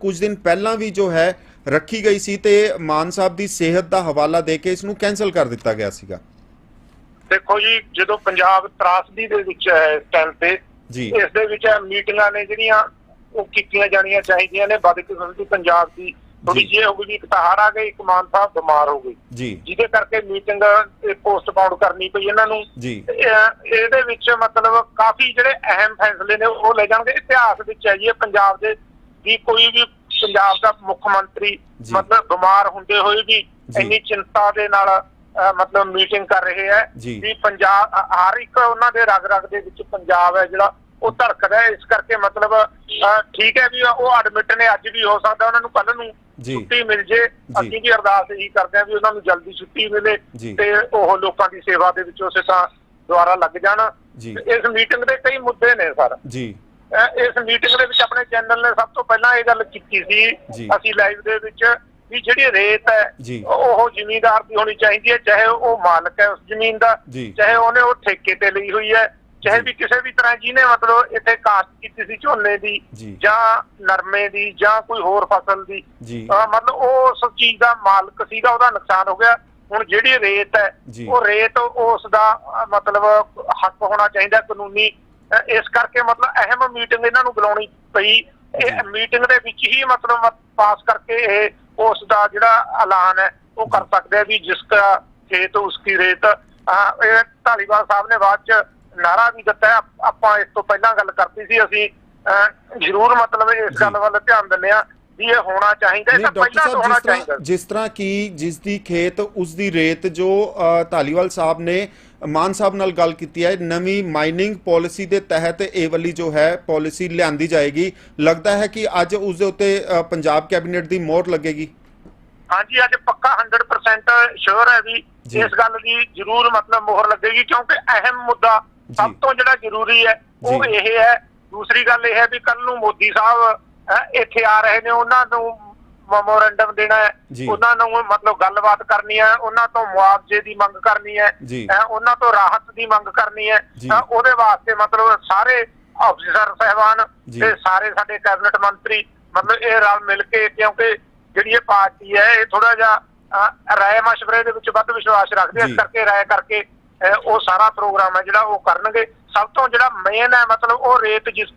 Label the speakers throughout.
Speaker 1: ਕੁਝ ਦਿਨ ਪਹਿਲਾਂ ਵੀ ਜੋ ਹੈ ਰੱਖੀ ਗਈ ਸੀ ਤੇ ਮਾਨ ਸਾਹਿਬ ਦੀ ਸਿਹਤ ਦਾ ਹਵਾਲਾ ਦੇ ਕੇ ਇਸ ਨੂੰ ਕੈਨਸਲ ਕਰ ਦਿੱਤਾ ਗਿਆ ਸੀਗਾ।
Speaker 2: ਦੇਖੋ ਜੀ ਜਦੋਂ ਪੰਜਾਬ ਤਰਾਸਦੀ ਦੇ ਵਿੱਚ ਹੈ ਇਸ ਟਾਈਮ ਤੇ ਇਸ ਦੇ ਵਿੱਚ ਮੀਟਿੰਗਾਂ ਨੇ ਜਿਹੜੀਆਂ ਉਹ ਕੀਤੀਆਂ ਜਾਣੀਆਂ ਚਾਹੀਦੀਆਂ ਨੇ ਵੱਧ ਕਿਸਮ ਦੀ ਪੰਜਾਬ ਦੀ। ਥੋੜੀ। ਜਿਹੀ ਹੋ ਗਈ ਇੱਕ ਤਾਂ ਹੜ ਆ ਗਈ ਇੱਕ ਮਾਨ ਸਾਹਿਬ ਬਿਮਾਰ ਹੋ ਗਈ ਜਿਹਦੇ ਕਰਕੇ ਮੀਟਿੰਗ ਪੋਸਟਪੋਨ ਕਰਨੀ ਪਈ ਇਹਨਾਂ ਨੂੰ। ਇਹਦੇ ਵਿੱਚ ਮਤਲਬ ਕਾਫੀ ਜਿਹੜੇ ਅਹਿਮ ਫੈਸਲੇ ਨੇ ਉਹ ਲੈ ਜਾਣਗੇ। ਇਤਿਹਾਸ ਵਿੱਚ ਹੈ ਜੀ ਇਹ ਪੰਜਾਬ ਦੇ ਵੀ ਕੋਈ ਵੀ ਪੰਜਾਬ ਦਾ ਮੁੱਖ ਮੰਤਰੀ। ਮਤਲਬ ਬਿਮਾਰ ਹੁੰਦੇ ਹੋਏ ਵੀ। ਇੰਨੀ ਚਿੰਤਾ ਦੇ ਨਾਲ ਮਤਲਬ ਮੀਟਿੰਗ ਕਰ ਰਹੇ ਹੈ। ਵੀ ਪੰਜਾਬ ਹਰ ਇੱਕ ਉਹਨਾਂ ਦੇ ਰਗ ਰਗ ਦੇ ਵਿੱਚ ਪੰਜਾਬ ਹੈ ਜਿਹੜਾ ਉਹ ਧੜਕਦਾ ਹੈ ਇਸ ਕਰਕੇ ਮਤਲਬ ਠੀਕ ਹੈ ਵੀ ਉਹ ਐਡਮਿਟ ਨੇ ਅੱਜ ਵੀ ਹੋ ਸਕਦਾ ਉਹਨਾਂ ਨੂੰ ਕੱਲ ਨੂੰ। ਛੁੱਟੀ ਮਿਲ ਜੇ ਅਸੀਂ ਵੀ ਅਰਦਾਸ ਇਹੀ ਕਰਦੇ ਹਾਂ ਵੀ ਉਹਨਾਂ ਨੂੰ ਜਲਦੀ ਛੁੱਟੀ ਮਿਲੇ। ਤੇ ਉਹ ਲੋਕਾਂ ਦੀ ਸੇਵਾ ਦੇ ਵਿੱਚ ਉਸੇ ਤਾਂ ਦੁਆਰਾ ਲੱਗ ਜਾਣ। ਇਸ ਮੀਟਿੰਗ ਦੇ ਕਈ ਮੁੱਦੇ ਨੇ ਸਰ
Speaker 1: ਜੀ
Speaker 2: ਇਸ ਮੀਟਿੰਗ ਦੇ ਵਿੱਚ ਆਪਣੇ ਚੈਨਲ ਨੇ ਸਭ ਤੋਂ ਪਹਿਲਾਂ ਇਹ ਗੱਲ ਕੀਤੀ। ਸੀ ਅਸੀਂ ਲਾਈਵ ਦੇ ਵਿੱਚ ਵੀ ਜਿਹੜੀ ਰੇਤ ਹੈ। ਉਹ ਜ਼ਿਮੀਂਦਾਰ ਦੀ ਹੋਣੀ ਚਾਹੀਦੀ ਹੈ ਚਾਹੇ ਉਹ ਮਾਲਕ ਹੈ ਉਸ ਜ਼ਮੀਨ ਦਾ। ਚਾਹੇ ਉਹਨੇ ਉਹ ਠੇਕੇ ਤੇ ਲਈ ਹੋਈ ਹੈ ਚਾਹੇ। ਵੀ ਕਿਸੇ ਵੀ ਤਰ੍ਹਾਂ ਜਿਹਨੇ ਮਤਲਬ ਇੱਥੇ ਕਾਸ਼ਤ ਕੀਤੀ ਸੀ ਝੋਨੇ ਦੀ
Speaker 1: ਜੀ।
Speaker 2: ਨਰਮੇ ਦੀ ਜਾਂ ਕੋਈ ਹੋਰ ਫਸਲ ਦੀ ਮਤਲਬ ਉਹ ਉਸ ਚੀਜ਼ ਦਾ ਮਾਲਕ ਸੀਗਾ ਉਹਦਾ ਨੁਕਸਾਨ ਹੋ ਗਿਆ ਹੁਣ ਜਿਹੜੀ ਰੇਤ ਹੈ। ਉਹ ਰੇਤ ਉਸ ਦਾ ਮਤਲਬ ਹੱਕ ਹੋਣਾ ਚਾਹੀਦਾ ਕਾਨੂੰਨੀ ਇਸ ਕਰਕੇ ਮਤਲਬ ਅਹਿਮ ਮੀਟਿੰਗ ਇਹਨਾਂ ਨੂੰ ਬੁਲਾਉਣੀ ਪਈ ਇਹ। ਮੀਟਿੰਗ ਦੇ ਵਿੱਚ ਹੀ ਮਤਲਬ ਪਾਸ ਕਰਕੇ ਇਹ ਉਸ ਦਾ ਜਿਹੜਾ ਐਲਾਨ ਹੈ ਉਹ ਕਰ ਸਕਦੇ ਆ ਵੀ ਜਿਸ ਦਾ ਖੇਤ ਉਸकी ਰੇਤ ਅਹ, ਇਹ ਢਾਲੀਵਾਲ ਸਾਹਿਬ ਨੇ ਬਾਅਦ ਚ ਨਾਰਾ ਵੀ ਦਿੱਤਾ। ਆਪ- ਇਸ ਤੋਂ ਪਹਿਲਾਂ ਗੱਲ ਕਰਤੀ ਸੀ ਅਸੀਂ ਜ਼ਰੂਰ ਮਤਲਬ ਇਸ। ਗੱਲ ਵੱਲ ਧਿਆਨ ਦਿੰਦੇ ਆ ਵੀ ਇਹ ਹੋਣਾ ਚਾਹੀਦਾ ਇਹ ਪਹਿਲਾਂ ਤੋਂ ਹੋਣਾ ਚਾਹੀਦਾ
Speaker 1: ਜਿਸ ਤਰ੍ਹਾਂ ਕਿ ਜਿਸ ਦੀ ਖੇਤ ਉਸ ਦੀ ਰੇਤ ਜੋ ਧਾਲੀਵਾਲ ਸਾਹਿਬ ਨੇ ਮਾਨ ਸਾਹਿਬ ਨਾਲ ਗੱਲ ਕੀਤੀ ਹੈ ਨਵੀਂ ਮਾਈਨਿੰਗ ਪਾਲਿਸੀ ਦੇ ਤਹਿਤ ਇਹ ਵਾਲੀ ਜੋ ਹੈ ਪਾਲਿਸੀ ਲਿਆਂਦੀ ਜਾਏਗੀ ਲੱਗਦਾ ਹੈ ਕਿ ਅੱਜ ਉਸ ਦੇ ਉੱਤੇ ਪੰਜਾਬ ਕੈਬਨਿਟ ਦੀ ਮੋਹਰ ਲੱਗੇਗੀ
Speaker 2: ਹਾਂਜੀ ਅੱਜ ਪੱਕਾ 100% ਸ਼ੋਰ ਹੈ ਵੀ। ਇਸ ਗੱਲ ਦੀ ਜ਼ਰੂਰ ਮਤਲਬ ਮੋਹਰ ਲੱਗੇਗੀ ਕਿਉਂਕਿ ਅਹਿਮ ਮੁੱਦਾ ਸਭ। ਤੋਂ ਜਿਹੜਾ ਜ਼ਰੂਰੀ ਹੈ ਉਹ। ਇਹ ਹੈ ਦੂਸਰੀ ਗੱਲ ਇਹ ਹੈ ਵੀ ਕੱਲ ਨੂੰ ਮੋਦੀ ਸਾਹਿਬ ਇੱਥੇ ਆ ਰਹੇ ਨੇ ਉਹਨਾਂ ਨੂੰ ਮੈਮੋਰੈਂਡਮ ਦੇਣਾ। ਉਹਨਾਂ ਨੂੰ ਮਤਲਬ ਗੱਲਬਾਤ ਕਰਨੀ ਹੈ ਉਹਨਾਂ ਤੋਂ ਮੁਆਵਜ਼ੇ ਦੀ ਮੰਗ ਕਰਨੀ ਹੈ ਉਹਨਾਂ ਤੋਂ ਰਾਹਤ ਦੀ ਮੰਗ ਕਰਨੀ ਹੈ ਉਹਦੇ ਵਾਸਤੇ ਮਤਲਬ ਸਾਰੇ ਅਫਸਰ ਸਹਿਬਾਨ। ਤੇ ਸਾਰੇ ਸਾਡੇ ਕੈਬਨਿਟ ਮੰਤਰੀ ਮਤਲਬ ਇਹ ਰਲ ਮਿਲ ਕੇ ਕਿਉਂਕਿ ਜਿਹੜੀ ਇਹ ਪਾਰਟੀ ਹੈ ਇਹ ਥੋੜਾ ਜਿਹਾ ਰਾਏ ਮਸ਼ਵਰੇ ਦੇ ਵਿੱਚ ਵੱਧ ਵਿਸ਼ਵਾਸ ਰੱਖਦੀ। ਇਸ ਕਰਕੇ ਰਾਏ ਕਰਕੇ ਉਹ ਸਾਰਾ ਪ੍ਰੋਗਰਾਮ ਹੈ ਜਿਹੜਾ ਉਹ ਕਰਨਗੇ। ਸਭ ਤੋਂ ਜਿਹੜਾ ਮੇਨ ਹੈ ਮਤਲਬ ਉਹ ਰੇਤ ਜਿਸ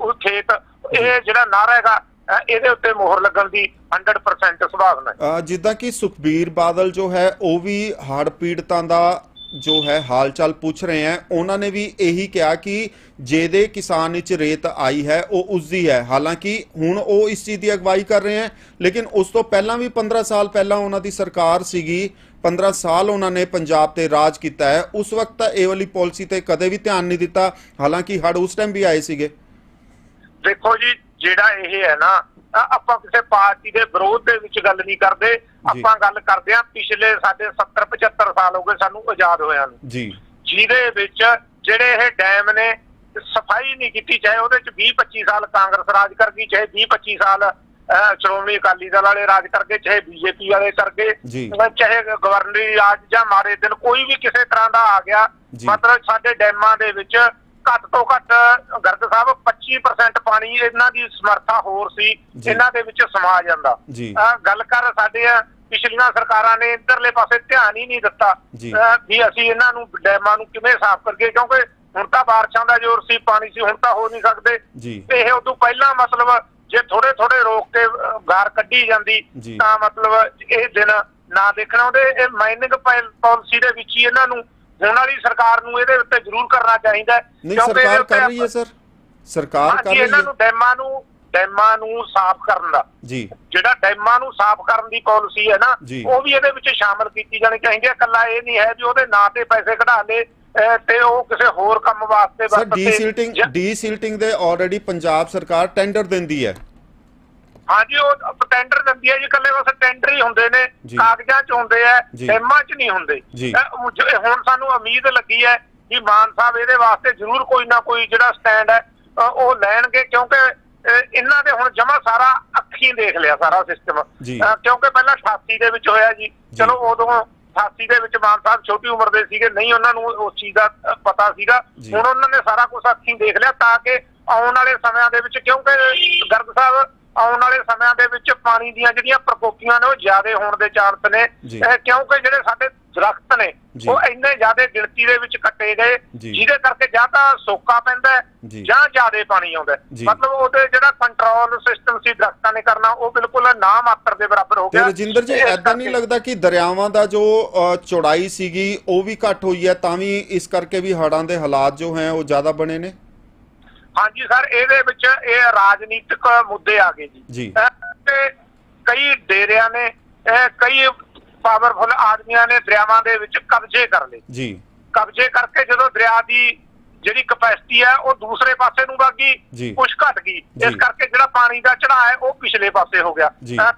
Speaker 2: ਉਹ ਖੇਤ ਇਹ ਜਿਹੜਾ ਨਾਰਾ ਹੈਗਾ ਇਹਦੇ ਉੱਤੇ ਮੋਹਰ ਲੱਗਣ ਦੀ 100% ਸੰਭਾਵਨਾ ਹੈ।
Speaker 1: ਜਿੱਦਾਂ ਕਿ ਸੁਖਬੀਰ ਬਾਦਲ ਜੋ ਹੈ ਉਹ ਵੀ ਹੜ੍ਹ ਪੀੜਤਾਂ ਦਾ ਜੋ ਹੈ ਹਾਲ ਚਾਲ ਪੁੱਛ ਰਹੇ ਹੈ। ਉਹਨਾਂ ਨੇ ਵੀ ਇਹੀ ਕਿਹਾ ਕਿ ਜਿਹਦੇ ਕਿਸਾਨ ਵਿੱਚ ਰੇਤ ਆਈ ਹੈ ਉਹ ਉਸ ਦੀ ਹੈ। ਹਾਲਾਂਕਿ ਹੁਣ ਉਹ ਇਸ ਚੀਜ਼ ਦੀ ਅਗਵਾਈ ਕਰ ਰਹੇ ਹੈ ਲੇਕਿਨ ਉਸ ਤੋਂ ਪਹਿਲਾਂ ਵੀ 15 ਸਾਲ ਪਹਿਲਾਂ ਉਹਨਾਂ ਦੀ ਸਰਕਾਰ ਸੀਗੀ 15 ਸਾਲ ਉਹਨਾਂ ਨੇ ਪੰਜਾਬ ਤੇ ਰਾਜ ਕੀਤਾ ਹੈ। ਉਸ ਵਕਤ ਤਾਂ ਇਹ ਵਾਲੀ ਪਾਲਿਸੀ ਤੇ ਕਦੇ ਵੀ ਧਿਆਨ ਨਹੀਂ ਦਿੱਤਾ ਹਾਲਾਂਕਿ ਹੜ੍ਹ ਉਸ ਟਾਈਮ ਵੀ ਆਏ ਸੀਗੇ।
Speaker 2: ਦੇਖੋ ਜੀ ਜਿਹੜਾ ਇਹ ਹੈ ਨਾ ਆਪਾਂ ਕਿਸੇ ਪਾਰਟੀ ਦੇ ਵਿਰੋਧ ਦੇ ਵਿੱਚ ਗੱਲ ਨਹੀਂ ਕਰਦੇ ਆਪਾਂ ਗੱਲ ਕਰਦੇ ਹਾਂ ਪਿਛਲੇ ਸਾਡੇ 70 75 ਸਾਲ ਹੋ ਗਏ ਸਾਨੂੰ ਆਜ਼ਾਦ ਹੋਇਆਂ ਨੂੰ
Speaker 1: ਜੀ
Speaker 2: ਜਿਹਦੇ ਵਿੱਚ ਜਿਹੜੇ ਇਹ ਡੈਮ ਨੇ ਸਫ਼ਾਈ ਨਹੀਂ ਕੀਤੀ ਚਾਹੇ ਉਹਦੇ ਚ 20 25 ਸਾਲ ਕਾਂਗਰਸ ਰਾਜ ਕਰ ਗਈ ਚਾਹੇ 20 25 ਸਾਲ ਸ਼੍ਰੋਮਣੀ ਅਕਾਲੀ ਦਲ ਵਾਲੇ ਰਾਜ ਕਰ ਗਏ ਚਾਹੇ ਬੀਜੇਪੀ ਵਾਲੇ ਕਰ ਗਏ
Speaker 1: ਜੀ।
Speaker 2: ਅਹ, ਚਾਹੇ ਗਵਰਨਰੀ ਰਾਜ ਜਾਂ ਮਾਰੇ ਦਿਨ ਕੋਈ ਵੀ ਕਿਸੇ ਤਰ੍ਹਾਂ ਦਾ ਆ ਗਿਆ। ਮਤਲਬ ਸਾਡੇ ਡੈਮਾਂ ਦੇ ਵਿੱਚ ਘੱਟ ਤੋਂ ਘੱਟ ਗਰਗ ਸਾਹਿਬ 25% ਪਾਣੀ ਇਹਨਾਂ ਦੀ ਸਮਰੱਥਾ ਹੋਰ ਸੀ। ਇਹਨਾਂ ਦੇ ਵਿੱਚ ਸਮਾ ਜਾਂਦਾ ਗੱਲ ਕਰ ਸਾਡੇ ਆ ਪਿਛਲੀਆਂ ਸਰਕਾਰਾਂ ਨੇ ਇਧਰਲੇ ਪਾਸੇ ਧਿਆਨ ਹੀ ਨਹੀਂ ਦਿੱਤਾ ਵੀ ਅਸੀਂ ਇਹਨਾਂ ਨੂੰ ਡੈਮਾਂ ਨੂੰ ਕਿਵੇਂ ਸਾਫ਼ ਕਰੀਏ ਕਿਉਂਕਿ ਹੁਣ ਤਾਂ ਬਾਰਿਸ਼ਾਂ ਦਾ ਜ਼ੋਰ ਸੀ ਪਾਣੀ ਸੀ ਹੁਣ ਤਾਂ ਹੋ ਨਹੀਂ ਸਕਦੇ। ਇਹ ਉਦੋਂ ਪਹਿਲਾਂ ਮਤਲਬ ਜੇ ਥੋੜੇ ਥੋੜੇ ਰੋਕ ਕੇ ਗਾਰ ਕੱਢੀ ਜਾਂਦੀ। ਤਾਂ ਮਤਲਬ ਇਹ ਦਿਨ ਨਾ ਦੇਖਣਾ ਉਹਦੇ ਇਹ ਮਾਈਨਿੰਗ ਪਾਲਿਸੀ ਦੇ ਵਿੱਚ ਹੀ ਇਹਨਾਂ ਨੂੰ ਹੁਣ ਵਾਲੀ ਸਰਕਾਰ ਨੂੰ ਇਹਦੇ ਉੱਤੇ ਜ਼ਰੂਰ ਕਰਨਾ ਚਾਹੀਦਾ ਕਿਉਂਕਿ
Speaker 1: ਸਰਕਾਰ ਕਰ ਰਹੀ ਹੈ ਸਰ। ਸਰਕਾਰ ਕਰ ਰਹੀ
Speaker 2: ਇਹਨਾਂ
Speaker 1: ਹੈ
Speaker 2: ਨੂੰ ਡੈਮਾਂ ਨੂੰ ਡੈਮਾਂ ਨੂੰ ਸਾਫ਼ ਕਰਨ ਦਾ
Speaker 1: ਜੀ
Speaker 2: ਜਿਹੜਾ ਡੈਮਾਂ ਨੂੰ ਸਾਫ਼ ਕਰਨ ਦੀ ਪਾਲਿਸੀ ਹੈ ਨਾ
Speaker 1: ਜੀ।
Speaker 2: ਉਹ ਵੀ ਇਹਦੇ ਵਿੱਚ ਸ਼ਾਮਲ ਕੀਤੀ ਜਾਣੀ ਚਾਹੀਦੀ ਹੈ ਕੱਲਾ ਇਹ ਨਹੀਂ ਹੈ ਵੀ ਉਹਦੇ ਨਾਂ ਤੇ ਪੈਸੇ ਕਢਾ ਲੇ ਅਹ, ਤੇ ਉਹ ਕਿਸੇ ਹੋਰ ਕੰਮ ਵਾਸਤੇ
Speaker 1: ਸਰ
Speaker 2: ਵਰਤੇ
Speaker 1: ਡੀਸਿਲਟਿੰਗ
Speaker 2: ਜਾਂ-
Speaker 1: ਡੀਸਿਲਟਿੰਗ ਦੇ ਆਲਰੇਡੀ ਪੰਜਾਬ ਸਰਕਾਰ ਟੈਂਡਰ ਦਿੰਦੀ ਹੈ
Speaker 2: ਹਾਂਜੀ ਉਹ ਟੈਂਡਰ ਦਿੰਦੀ ਹੈ ਜੀ ਕੱਲੇ ਬਸ ਟੈਂਡਰ ਹੀ ਹੁੰਦੇ ਨੇ
Speaker 1: ਜੀ।
Speaker 2: ਕਾਗਜ਼ਾਂ 'ਚ ਹੁੰਦੇ ਆ
Speaker 1: ਜੀ।
Speaker 2: ਡੈਮਾਂ 'ਚ ਨਹੀਂ ਹੁੰਦੇ
Speaker 1: ਜੀ।
Speaker 2: ਅਹ, ਉਹ ਜ- ਹੁਣ ਸਾਨੂੰ ਉਮੀਦ ਲੱਗੀ ਹੈ ਕਿ ਮਾਨ ਸਾਹਿਬ ਇਹਦੇ ਵਾਸਤੇ ਜ਼ਰੂਰ ਕੋਈ ਨਾ ਕੋਈ ਜਿਹੜਾ ਸਟੈਂਡ ਹੈ ਉਹ ਲੈਣਗੇ ਕਿਉਂਕਿ ਇਹਨਾਂ ਦੇ ਹੁਣ ਜਮਾ ਸਾਰਾ ਅੱਖੀਂ ਦੇਖ ਲਿਆ ਸਾਰਾ ਸਿਸਟਮ। ਕਿਉਂਕਿ ਪਹਿਲਾਂ 88 ਦੇ ਵਿੱਚ ਹੋਇਆ ਜੀ। ਚਲੋ ਉਦੋਂ 88 ਦੇ ਵਿੱਚ ਮਾਨ ਸਾਹਿਬ ਛੋਟੀ ਉਮਰ ਦੇ ਸੀਗੇ ਨਹੀਂ ਉਹਨਾਂ ਨੂੰ ਉਸ ਚੀਜ਼ ਦਾ ਪਤਾ ਸੀਗਾ। ਹੁਣ ਉਹਨਾਂ ਨੇ ਸਾਰਾ ਕੁਝ ਅੱਖੀਂ ਦੇਖ ਲਿਆ ਤਾਂ ਕਿ ਆਉਣ ਵਾਲੇ ਸਮਿਆਂ ਦੇ ਵਿੱਚ ਕਿਉਂਕਿ ਗਰਗ ਸਾਹਿਬ ਆਉਣ ਵਾਲੇ ਸਮਿਆਂ ਦੇ ਵਿੱਚ ਪਾਣੀ ਦੀਆਂ ਜਿਹੜੀਆਂ ਪ੍ਰਕੋਪੀਆਂ ਨੇ ਉਹ ਜ਼ਿਆਦਾ ਹੋਣ ਦੇ ਚਾਂਸ ਨੇ। ਕਿਉਂਕਿ ਜਿਹੜੇ ਸਾਡੇ ਦਰਖਤ ਨੇ। ਉਹ ਇੰਨੇ ਜ਼ਿਆਦਾ ਗਿਣਤੀ ਦੇ ਵਿੱਚ ਕੱਟੇ ਗਏ। ਜਿਹਦੇ ਕਰਕੇ ਜਾਂ ਤਾਂ ਸੋਕਾ ਪੈਂਦਾ
Speaker 1: ਜੀ।
Speaker 2: ਜ਼ਿਆਦਾ ਪਾਣੀ ਆਉਂਦਾ। ਮਤਲਬ ਉਹਦੇ ਜਿਹੜਾ ਕੰਟਰੋਲ ਸਿਸਟਮ ਸੀ ਦਰਖਤਾਂ ਨੇ ਕਰਨਾ ਉਹ ਬਿਲਕੁਲ ਨਾ ਮਾਤਰ ਦੇ ਬਰਾਬਰ ਹੋ
Speaker 1: ਤੇ
Speaker 2: ਗਿਆ
Speaker 1: ਰਜਿੰਦਰ ਜੀ ਐਦਾਂ ਨਹੀਂ ਲੱਗਦਾ ਕਿ ਦਰਿਆਵਾਂ ਦਾ ਜੋ ਚੌੜਾਈ ਸੀਗੀ ਉਹ ਵੀ ਘੱਟ ਹੋਈ ਹੈ ਤਾਂ ਵੀ ਇਸ ਕਰਕੇ ਵੀ ਹੜ੍ਹਾਂ ਦੇ ਹਾਲਾਤ ਜੋ ਹੈ ਉਹ ਜ਼ਿਆਦਾ ਬਣੇ ਨੇ
Speaker 2: ਹਾਂਜੀ ਸਰ ਇਹਦੇ ਵਿੱਚ ਇਹ ਰਾਜਨੀਤਿਕ ਮੁੱਦੇ ਆ ਗਏ ਜੀ ਤੇ ਕਈ ਡੇਰਿਆਂ ਨੇ ਇਹ ਕਈ ਪਾਵਰਫੁਲ ਆਦਮੀਆਂ ਨੇ ਦਰਿਆਵਾਂ ਦੇ ਵਿੱਚ ਕਬਜ਼ੇ ਕਰ ਲਏ
Speaker 1: ਜੀ
Speaker 2: ਕਬਜ਼ੇ ਕਰਕੇ ਜਦੋਂ ਦਰਿਆ ਦੀ ਜਿਹੜੀ ਕਪੈਸਿਟੀ ਹੈ ਉਹ ਦੂਸਰੇ ਪਾਸੇ ਨੂੰ ਵਗ। ਗਈ ਕੁਝ ਘਟ ਗਈ। ਇਸ ਕਰਕੇ ਜਿਹੜਾ ਪਾਣੀ ਦਾ ਚੜਾਅ ਹੈ ਉਹ ਪਿਛਲੇ ਪਾਸੇ ਹੋ ਗਿਆ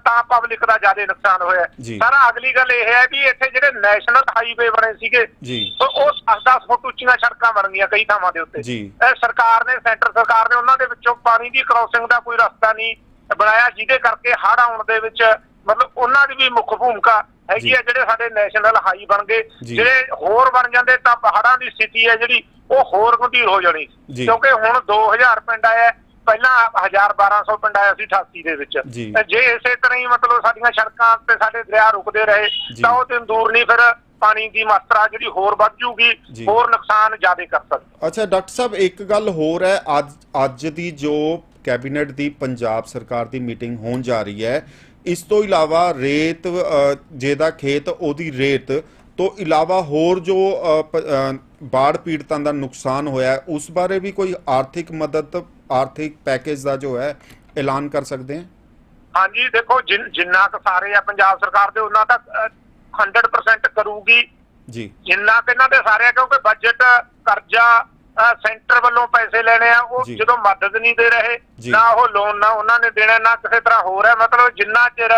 Speaker 2: ਤਾਂ ਪਬਲਿਕ ਦਾ ਜ਼ਿਆਦਾ ਨੁਕਸਾਨ ਹੋਇਆ। ਸਰ ਅਗਲੀ ਗੱਲ ਇਹ ਹੈ ਵੀ ਇੱਥੇ ਜਿਹੜੇ ਨੈਸ਼ਨਲ ਹਾਈਵੇ ਬਣੇ ਸੀਗੇ
Speaker 1: ਜੀ
Speaker 2: ਉਹ ਉਹ 10-10 ਫੁੱਟ ਉੱਚੀਆਂ ਸੜਕਾਂ ਬਣ ਗਈਆਂ ਕਈ ਥਾਵਾਂ ਦੇ ਉੱਤੇ। ਇਹ ਸਰਕਾਰ ਨੇ ਸੈਂਟਰ ਸਰਕਾਰ ਨੇ ਉਹਨਾਂ ਦੇ ਵਿੱਚੋਂ ਪਾਣੀ ਦੀ ਕ੍ਰਾਸਿੰਗ ਦਾ ਕੋਈ ਰਸਤਾ ਨਹੀਂ ਬਣਾਇਆ ਜਿਹਦੇ ਕਰਕੇ ਹੜ੍ਹ ਆਉਣ ਦੇ ਵਿੱਚ ਮਤਲਬ ਉਹਨਾਂ ਦੀ ਵੀ ਮੁੱਖ ਭੂਮਿਕਾ ਹੈਗੀ। ਹੈ ਜਿਹੜੇ ਸਾਡੇ ਨੈਸ਼ਨਲ ਹਾਈ ਬਣ ਗਏ। ਜਿਹੜੇ ਹੋਰ ਬਣ ਜਾਂਦੇ ਤਾਂ ਹੜ੍ਹਾਂ ਦੀ ਸਥਿਤੀ ਹੈ ਜਿਹੜੀ ਉਹ ਹੋਰ ਗੰਭੀਰ ਹੋ ਜਾਣੀ। ਕਿਉਂਕਿ ਹੁਣ 2000 ਪਿੰਡ ਆਇਆ ਪਹਿਲਾਂ 1000 1200 ਪਿੰਡ ਆਇਆ ਸੀ 88 ਦੇ ਵਿੱਚ
Speaker 1: ਜੀ।
Speaker 2: ਇਸੇ ਤਰ੍ਹਾਂ ਹੀ ਮਤਲਬ ਸਾਡੀਆਂ ਸੜਕਾਂ ਤੇ ਸਾਡੇ ਦਰਿਆ ਰੁਕਦੇ ਰਹੇ। ਤਾਂ ਉਹ ਦਿਨ ਦੂਰ ਨਹੀਂ ਫਿਰ ਪਾਣੀ ਦੀ ਮਾਤਰਾ ਜਿਹੜੀ ਹੋਰ ਵੱਧ ਜੂਗੀ। ਹੋਰ ਨੁਕਸਾਨ ਜ਼ਿਆਦਾ ਕਰ ਸਕਦੀ
Speaker 1: ਅੱਛਾ ਡਾਕਟਰ ਸਾਹਿਬ ਇੱਕ ਗੱਲ ਹੋਰ ਹੈ ਅੱਜ ਅੱਜ ਦੀ ਜੋ ਕੈਬਨਿਟ ਦੀ ਪੰਜਾਬ ਸਰਕਾਰ ਦੀ ਮੀਟਿੰਗ ਹੋਣ ਜਾ ਰਹੀ ਹੈ ਇਸ ਤੋਂ ਇਲਾਵਾ ਰੇਤ ਜਿਹਦਾ ਖੇਤ ਉਹਦੀ ਰੇਤ ਤੋਂ ਇਲਾਵਾ ਹੋਰ ਜੋ ਬਾੜ ਪੀੜਤਾਂ ਦਾ ਨੁਕਸਾਨ ਹੋਇਆ ਉਸ ਬਾਰੇ ਵੀ ਕੋਈ ਆਰਥਿਕ ਮਦਦ ਆਰਥਿਕ ਪੈਕੇਜ ਦਾ ਜੋ ਹੈ ਐਲਾਨ ਕਰ ਸਕਦੇ ਹਾਂ?
Speaker 2: ਹਾਂਜੀ ਦੇਖੋ ਜਿਨ- ਕੁ ਸਾਰੇ ਆ ਪੰਜਾਬ ਸਰਕਾਰ ਦੇ ਉਹਨਾਂ ਤੱਕ ਅਹ, 100% ਕਰੂਗੀ।
Speaker 1: ਜੀ।
Speaker 2: ਜਿੰਨਾ ਕਿ ਇਹਨਾਂ ਦੇ ਸਾਰੇ ਕਿਉਂਕਿ ਬਜਟ ਕਰਜ਼ਾ ਸੈਂਟਰ ਵੱਲੋਂ ਪੈਸੇ ਲੈਣੇ ਆ ਉਹ। ਜਦੋਂ ਮਦਦ ਨਹੀਂ ਦੇ ਰਹੇ। ਨਾ ਉਹ ਲੋਨ ਨਾ ਉਹਨਾਂ ਨੇ ਦੇਣਾ ਨਾ ਕਿਸੇ ਤਰ੍ਹਾਂ ਹੋਰ ਹੈ ਮਤਲਬ ਜਿੰਨਾ ਚਿਰ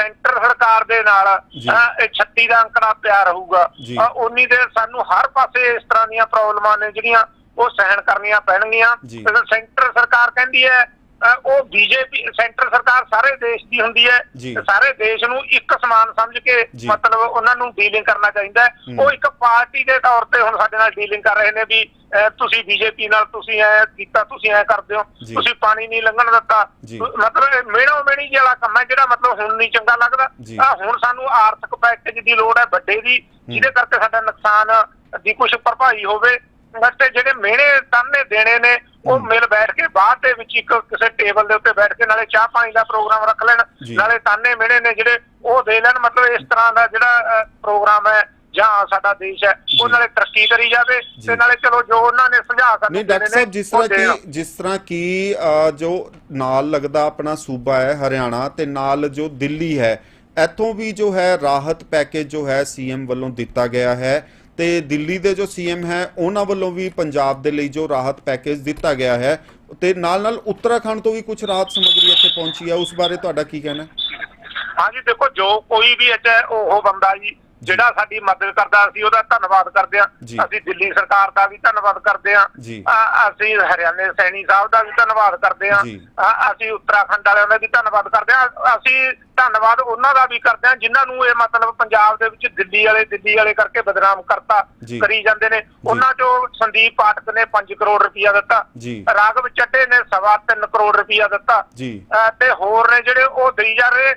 Speaker 2: ਸੈਂਟਰ ਸਰਕਾਰ ਦੇ ਨਾਲ
Speaker 1: ਜੀ।
Speaker 2: ਅਹ, ਇਹ 36 ਦਾ ਅੰਕੜਾ ਪਿਆ ਰਹੂਗਾ ਉਨੀ ਦੇਰ ਸਾਨੂੰ ਹਰ ਪਾਸੇ ਇਸ ਤਰ੍ਹਾਂ ਦੀਆਂ ਪ੍ਰੋਬਲਮਾਂ ਨੇ ਜਿਹੜੀਆਂ ਉਹ ਸਹਿਣ ਕਰਨੀਆਂ ਪੈਣਗੀਆਂ ਸੈਂਟਰ ਸਰਕਾਰ ਕਹਿੰਦੀ ਹੈ ਉਹ ਬੀਜੇਪੀ ਸੈਂਟਰ ਸਰਕਾਰ ਸਾਰੇ ਦੇਸ਼ ਦੀ ਹੁੰਦੀ ਹੈ ਸਾਰੇ ਦੇਸ਼ ਨੂੰ ਇੱਕ ਸਮਾਨ ਸਮਝ ਕੇ। ਮਤਲਬ ਉਹਨਾਂ ਨੂੰ ਡੀਲਿੰਗ ਕਰਨਾ ਚਾਹੀਦਾ। ਉਹ ਇੱਕ ਪਾਰਟੀ ਦੇ ਤੌਰ ਤੇ ਹੁਣ ਸਾਡੇ ਨਾਲ ਡੀਲਿੰਗ ਕਰ ਰਹੇ ਨੇ ਵੀ ਤੁਸੀਂ ਬੀਜੇਪੀ ਨਾਲ ਤੁਸੀਂ ਐ ਕੀਤਾ ਤੁਸੀਂ ਐ ਕਰਦੇ ਹੋ। ਤੁਸੀਂ ਪਾਣੀ ਨਹੀਂ ਲੰਘਣ ਦਿੱਤਾ। ਮਤਲਬ ਮੇੜੋ ਮੇੜੀ ਜਿਹੜਾ ਕੰਮ ਹੈ ਜਿਹੜਾ ਮਤਲਬ ਹੁਣ ਨਹੀਂ ਚੰਗਾ ਲੱਗਦਾ। ਆਹ ਹੁਣ ਸਾਨੂੰ ਆਰਥਿਕ ਪੈਕੇਜ ਦੀ ਲੋੜ ਹੈ ਵੱਡੇ ਦੀ ਜਿਹਦੇ ਕਰਕੇ ਸਾਡਾ ਨੁਕਸਾਨ ਦੀ ਕੁਝ ਭਰਪਾਈ ਹੋਵੇ ਤੇ ਜਿਹੜੇ ਮਿਹਣੇ ਤਾਨੇ ਦੇਣੇ ਨੇ ਉਹ। ਮਿਲ ਬੈਠ ਕੇ ਬਾਅਦ ਦੇ ਵਿੱਚ ਇੱਕ ਕਿਸੇ ਟੇਬਲ ਦੇ ਉੱਤੇ ਬੈਠ ਕੇ ਨਾਲੇ ਚਾਹ ਪਾਣੀ ਦਾ ਪ੍ਰੋਗਰਾਮ ਰੱਖ ਲੈਣ। ਨਾਲੇ ਤਾਨੇ ਮਿਹਣੇ ਨੇ ਜਿਹੜੇ ਉਹ ਦੇ ਲੈਣ ਮਤਲਬ ਇਸ ਤਰ੍ਹਾਂ ਦਾ ਜਿਹੜਾ ਪ੍ਰੋਗਰਾਮ ਹੈ ਜਾਂ ਸਾਡਾ ਦੇਸ਼ ਹੈ ਉਹ। ਨਾਲੇ ਤਰੱਕੀ ਕਰੀ ਜਾਵੇ। ਤੇ ਨਾਲੇ ਚਲੋ ਜੋ ਉਹਨਾਂ ਨੇ ਸੁਝਾਅ ਸਾਨੂੰ
Speaker 1: ਨਹੀਂ ਡਾਕਟਰ ਸਾਹਿਬ ਜਿਸ ਤਰ੍ਹਾਂ। ਕਿ ਜਿਸ ਤਰ੍ਹਾਂ ਕਿ ਜੋ ਨਾਲ ਲੱਗਦਾ ਆਪਣਾ ਸੂਬਾ ਹੈ ਹਰਿਆਣਾ ਤੇ ਨਾਲ ਜੋ ਦਿੱਲੀ ਹੈ ਇੱਥੋਂ ਵੀ ਜੋ ਹੈ ਰਾਹਤ ਪੈਕੇਜ ਜੋ ਹੈ ਸੀਐਮ ਵੱਲੋਂ ਦਿੱਤਾ ਗਿਆ ਹੈ ਤੇ ਦਿੱਲੀ ਦੇ ਜੋ ਸੀਐਮ ਹੈ ਉਹਨਾਂ ਵੱਲੋਂ ਵੀ ਪੰਜਾਬ ਦੇ ਲਈ ਜੋ ਰਾਹਤ ਪੈਕੇਜ ਦਿੱਤਾ ਗਿਆ ਹੈ ਤੇ ਨਾਲ ਨਾਲ ਉੱਤਰਾਖੰਡ ਤੋਂ ਵੀ ਕੁਝ ਰਾਹਤ ਸਮੱਗਰੀ ਇੱਥੇ ਪਹੁੰਚੀ ਹੈ। ਉਸ ਬਾਰੇ ਤੁਹਾਡਾ ਕੀ ਕਹਿਣਾ ਹੈ?
Speaker 2: ਹਾਂਜੀ ਦੇਖੋ ਜੋ ਕੋਈ ਵੀ ਇੱਥੇ ਉਹ ਬੰਦਾ ਜੀ ਜਿਹੜਾ ਸਾਡੀ ਮਦਦ ਕਰਦਾ ਅਸੀਂ ਉਹਦਾ ਧੰਨਵਾਦ ਕਰਦੇ
Speaker 1: ਜੀ।
Speaker 2: ਅਸੀਂ ਦਿੱਲੀ ਸਰਕਾਰ ਦਾ ਵੀ ਧੰਨਵਾਦ ਕਰਦੇ। ਅ- ਅਸੀਂ ਹਰਿਆਣੇ ਸੈਣੀ ਸਾਹਿਬ ਦਾ ਵੀ ਧੰਨਵਾਦ ਕਰਦੇ। ਅ- ਅਸੀਂ ਉੱਤਰਾਖੰਡ ਵਾਲਿਆਂ ਦਾ ਵੀ ਧੰਨਵਾਦ ਕਰਦੇ ਹਾਂ। ਅਸੀਂ ਧੰਨਵਾਦ ਉਹਨਾਂ ਦਾ ਵੀ ਕਰਦੇ ਹਾਂ ਜਿਨ੍ਹਾਂ ਨੂੰ ਇਹ ਮਤਲਬ ਪੰਜਾਬ ਦੇ ਵਿੱਚ ਦਿੱਲੀ ਵਾਲੇ ਦਿੱਲੀ ਵਾਲੇ ਕਰਕੇ ਬਦਨਾਮ ਕਰਤਾ। ਕਰੀ ਜਾਂਦੇ ਨੇ। ਉਹਨਾਂ ਚੋਂ ਸੰਦੀਪ ਪਾਠਕ ਨੇ 5 ਕਰੋੜ ਰੁਪਇਆ ਦਿੱਤਾ।
Speaker 1: ਜੀ।
Speaker 2: ਰਾਘਵ ਚੱਡੇ ਨੇ ਸਵਾ ਤਿੰਨ ਕਰੋੜ ਰੁਪਇਆ ਦਿੱਤਾ। ਤੇ ਹੋਰ ਨੇ ਜਿਹੜੇ ਉਹ ਦੇਈ ਜਾ ਰਹੇ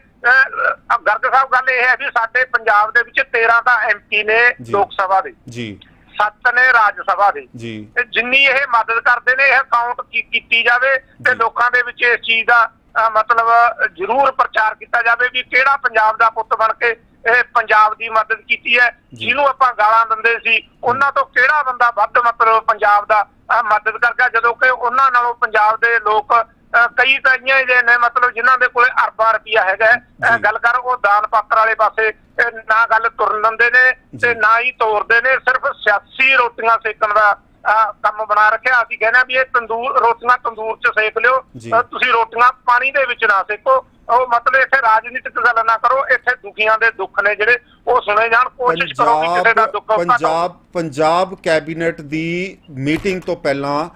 Speaker 2: ਗਰਗ ਸਾਹਿਬ ਗੱਲ ਇਹ ਹੈ ਵੀ ਸਾਡੇ ਪੰਜਾਬ ਦੇ ਵਿੱਚ 13 ਤਾਂ ਐਮਪੀ ਨੇ। ਲੋਕ ਸਭਾ ਦੇ।
Speaker 1: ਜੀ।
Speaker 2: 7 ਨੇ ਰਾਜ ਸਭਾ ਦੇ।
Speaker 1: ਜੀ।
Speaker 2: ਤੇ ਜਿੰਨੀ ਇਹ ਮਦਦ ਕਰਦੇ ਨੇ ਇਹ ਕਾਊਂਟ ਕੀਤੀ ਜਾਵੇ ਤੇ। ਲੋਕਾਂ ਦੇ ਵਿੱਚ ਇਸ ਚੀਜ਼ ਦਾ ਮਤਲਬ ਜ਼ਰੂਰ ਪ੍ਰਚਾਰ ਕੀਤਾ ਜਾਵੇ ਵੀ ਕਿਹੜਾ ਪੰਜਾਬ ਦਾ ਪੁੱਤ ਬਣ ਕੇ ਇਹ ਪੰਜਾਬ ਦੀ ਮਦਦ ਕੀਤੀ ਹੈ। ਜਿਹਨੂੰ ਆਪਾਂ ਗਾਲਾਂ ਦਿੰਦੇ ਸੀ ਉਹਨਾਂ ਤੋਂ ਕਿਹੜਾ ਬੰਦਾ ਵੱਧ ਮਤਲਬ ਪੰਜਾਬ ਦਾ ਮਦਦ ਕਰ ਗਿਆ ਜਦੋਂ ਕਿ ਉਹਨਾਂ ਨਾਲੋਂ ਪੰਜਾਬ ਦੇ ਲੋਕ ਕਈ ਇਹੀਆਂ ਹੀ ਨੇ ਮਤਲਬ ਜਿਨ੍ਹਾਂ ਦੇ ਕੋਲੇ ਅਰਬਾਂ ਰੁਪਈਆ ਹੈਗਾ। ਗੱਲ ਕਰ ਉਹ ਦਾਨ ਪਾਤਰ ਵਾਲੇ ਪਾਸੇ ਨਾ ਗੱਲ ਤੁਰਨ ਦਿੰਦੇ ਨੇ ਤੇ। ਨਾ ਹੀ ਤੋਰਦੇ ਨੇ ਸਿਰਫ ਸਿਆਸੀ ਰੋਟੀਆਂ ਸੇਕਣ ਦਾ ਕੰਮ ਬਣਾ ਰੱਖਿਆ। ਅਸੀਂ ਕਹਿੰਦੇ ਆ ਵੀ ਇਹ ਤੰਦੂਰ ਰੋਟੀਆਂ ਤੰਦੂਰ 'ਚ ਸੇਕ ਲਿਓ। ਤੁਸੀਂ ਰੋਟੀਆਂ ਪਾਣੀ ਦੇ ਵਿੱਚ ਨਾ ਸੇਕੋ। ਉਹ ਮਤਲਬ ਇੱਥੇ ਰਾਜਨੀਤਿਕ ਗੱਲ ਨਾ ਕਰੋ ਇੱਥੇ ਦੁਖੀਆਂ ਦੇ ਦੁੱਖ ਨੇ ਜਿਹੜੇ ਉਹ ਸੁਣੇ ਜਾਣ ਕੋਸ਼ਿਸ਼ ਕਰੋ ਵੀ ਕਿਸੇ ਦਾ ਦੁੱਖ
Speaker 1: ਪੰਜਾਬ ਪੰਜਾਬ ਕੈਬਨਿਟ ਦੀ ਮੀਟਿੰਗ ਤੋਂ ਪਹਿਲਾਂ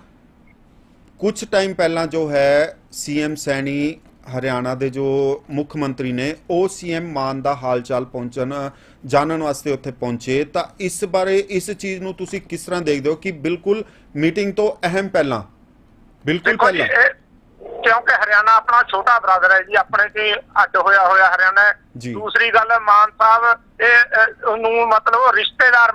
Speaker 1: ਕੁਝ ਟਾਈਮ ਪਹਿਲਾਂ ਜੋ ਹੈ ਸੀਐਮ ਸੈਣੀ ਹਰਿਆਣਾ ਦੇ ਜੋ ਮੁੱਖ ਮੰਤਰੀ ਨੇ ਉਹ ਸੀਐਮ ਮਾਨ ਦਾ ਹਾਲਚਾਲ ਪਹੁੰਚਣ ਜਾਣਨ ਵਾਸਤੇ ਉੱਥੇ ਪਹੁੰਚੇ। ਤਾਂ ਇਸ ਬਾਰੇ ਇਸ ਚੀਜ਼ ਨੂੰ ਤੁਸੀਂ ਕਿਸ ਤਰ੍ਹਾਂ ਦੇਖਦੇ ਹੋ ਕਿ ਬਿਲਕੁਲ ਮੀਟਿੰਗ ਤੋਂ ਅਹਿਮ ਪਹਿਲਾਂ? ਬਿਲਕੁਲ ਪਹਿਲਾਂ।
Speaker 2: ਕਿਉਂਕਿ ਹਰਿਆਣਾ ਆਪਣਾ ਛੋਟਾ ਬ੍ਰਦਰ ਹੈ ਜੀ ਆਪਣੇ ਤੇ ਅੱਡ ਹੋਇਆ ਹੋਇਆ ਹਰਿਆਣਾ। ਦੂਸਰੀ ਗੱਲ ਮਾਨ ਸਾਹਿਬ ਇਹ ਨੂੰ ਮਤਲਬ ਰਿਸ਼ਤੇਦਾਰ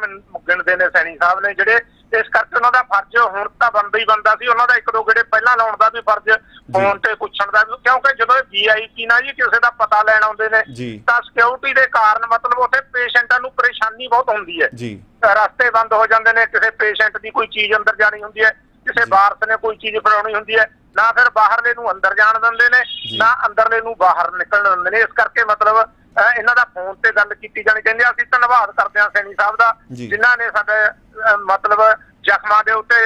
Speaker 2: ਗਿਣਦੇ ਨੇ ਸੈਣੀ ਸਾਹਿਬ ਨੇ ਜਿਹੜੇ ਇਸ ਕਰਕੇ ਉਹਨਾਂ ਦਾ ਫਰਜ਼ ਹੁਣ ਤਾਂ ਬੰਦਾ ਹੀ ਬੰਦਾ ਸੀ ਉਹਨਾਂ ਦਾ ਇੱਕ ਦੋ ਗੇੜੇ ਪਹਿਲਾਂ ਲਾਉਣ ਦਾ ਵੀ ਫਰਜ਼ ਫੋਨ ਤੇ ਪੁੱਛਣ ਦਾ ਵੀ ਕਿਉਂਕਿ ਜਦੋਂ ਵੀਆਈਪੀ ਨਾ ਜੀ ਕਿਸੇ ਦਾ ਪਤਾ ਲੈਣ ਆਉਂਦੇ ਨੇ। ਤਾਂ ਸਿਕਿਉਰਿਟੀ ਦੇ ਕਾਰਨ ਮਤਲਬ ਉੱਥੇ ਪੇਸ਼ੈਂਟਾਂ ਨੂੰ ਪਰੇਸ਼ਾਨੀ ਬਹੁਤ ਹੁੰਦੀ ਹੈ।
Speaker 1: ਜੀ।
Speaker 2: ਰਸਤੇ ਬੰਦ ਹੋ ਜਾਂਦੇ ਨੇ ਕਿਸੇ ਪੇਸ਼ੈਂਟ ਦੀ ਕੋਈ ਚੀਜ਼ ਅੰਦਰ ਜਾਣੀ ਹੁੰਦੀ ਹੈ ਕਿਸੇ ਵਾਰਸ ਨੇ ਕੋਈ ਚੀਜ਼ ਫੜਾਉਣੀ ਹੁੰਦੀ ਹੈ ਨਾ ਫਿਰ ਬਾਹਰਲੇ ਨੂੰ ਅੰਦਰ ਜਾਣ ਦਿੰਦੇ ਨੇ। ਨਾ ਅੰਦਰਲੇ ਨੂੰ ਬਾਹਰ ਨਿਕਲਣ ਦਿੰਦੇ ਨੇ। ਇਸ ਕਰਕੇ ਮਤਲਬ ਇਹਨਾਂ ਦਾ ਫੋਨ ਤੇ ਗੱਲ ਕੀਤੀ ਜਾਣੀ ਚਾਹੀਦੀ ਅਸੀਂ ਧੰਨਵਾਦ ਕਰਦੇ ਹਾਂ ਸੈਣੀ ਸਾਹਿਬ ਦਾ। ਜਿਨ੍ਹਾਂ ਨੇ ਸਾਡੇ ਮਤਲਬ ਜ਼ਖਮਾਂ ਦੇ ਉੱਤੇ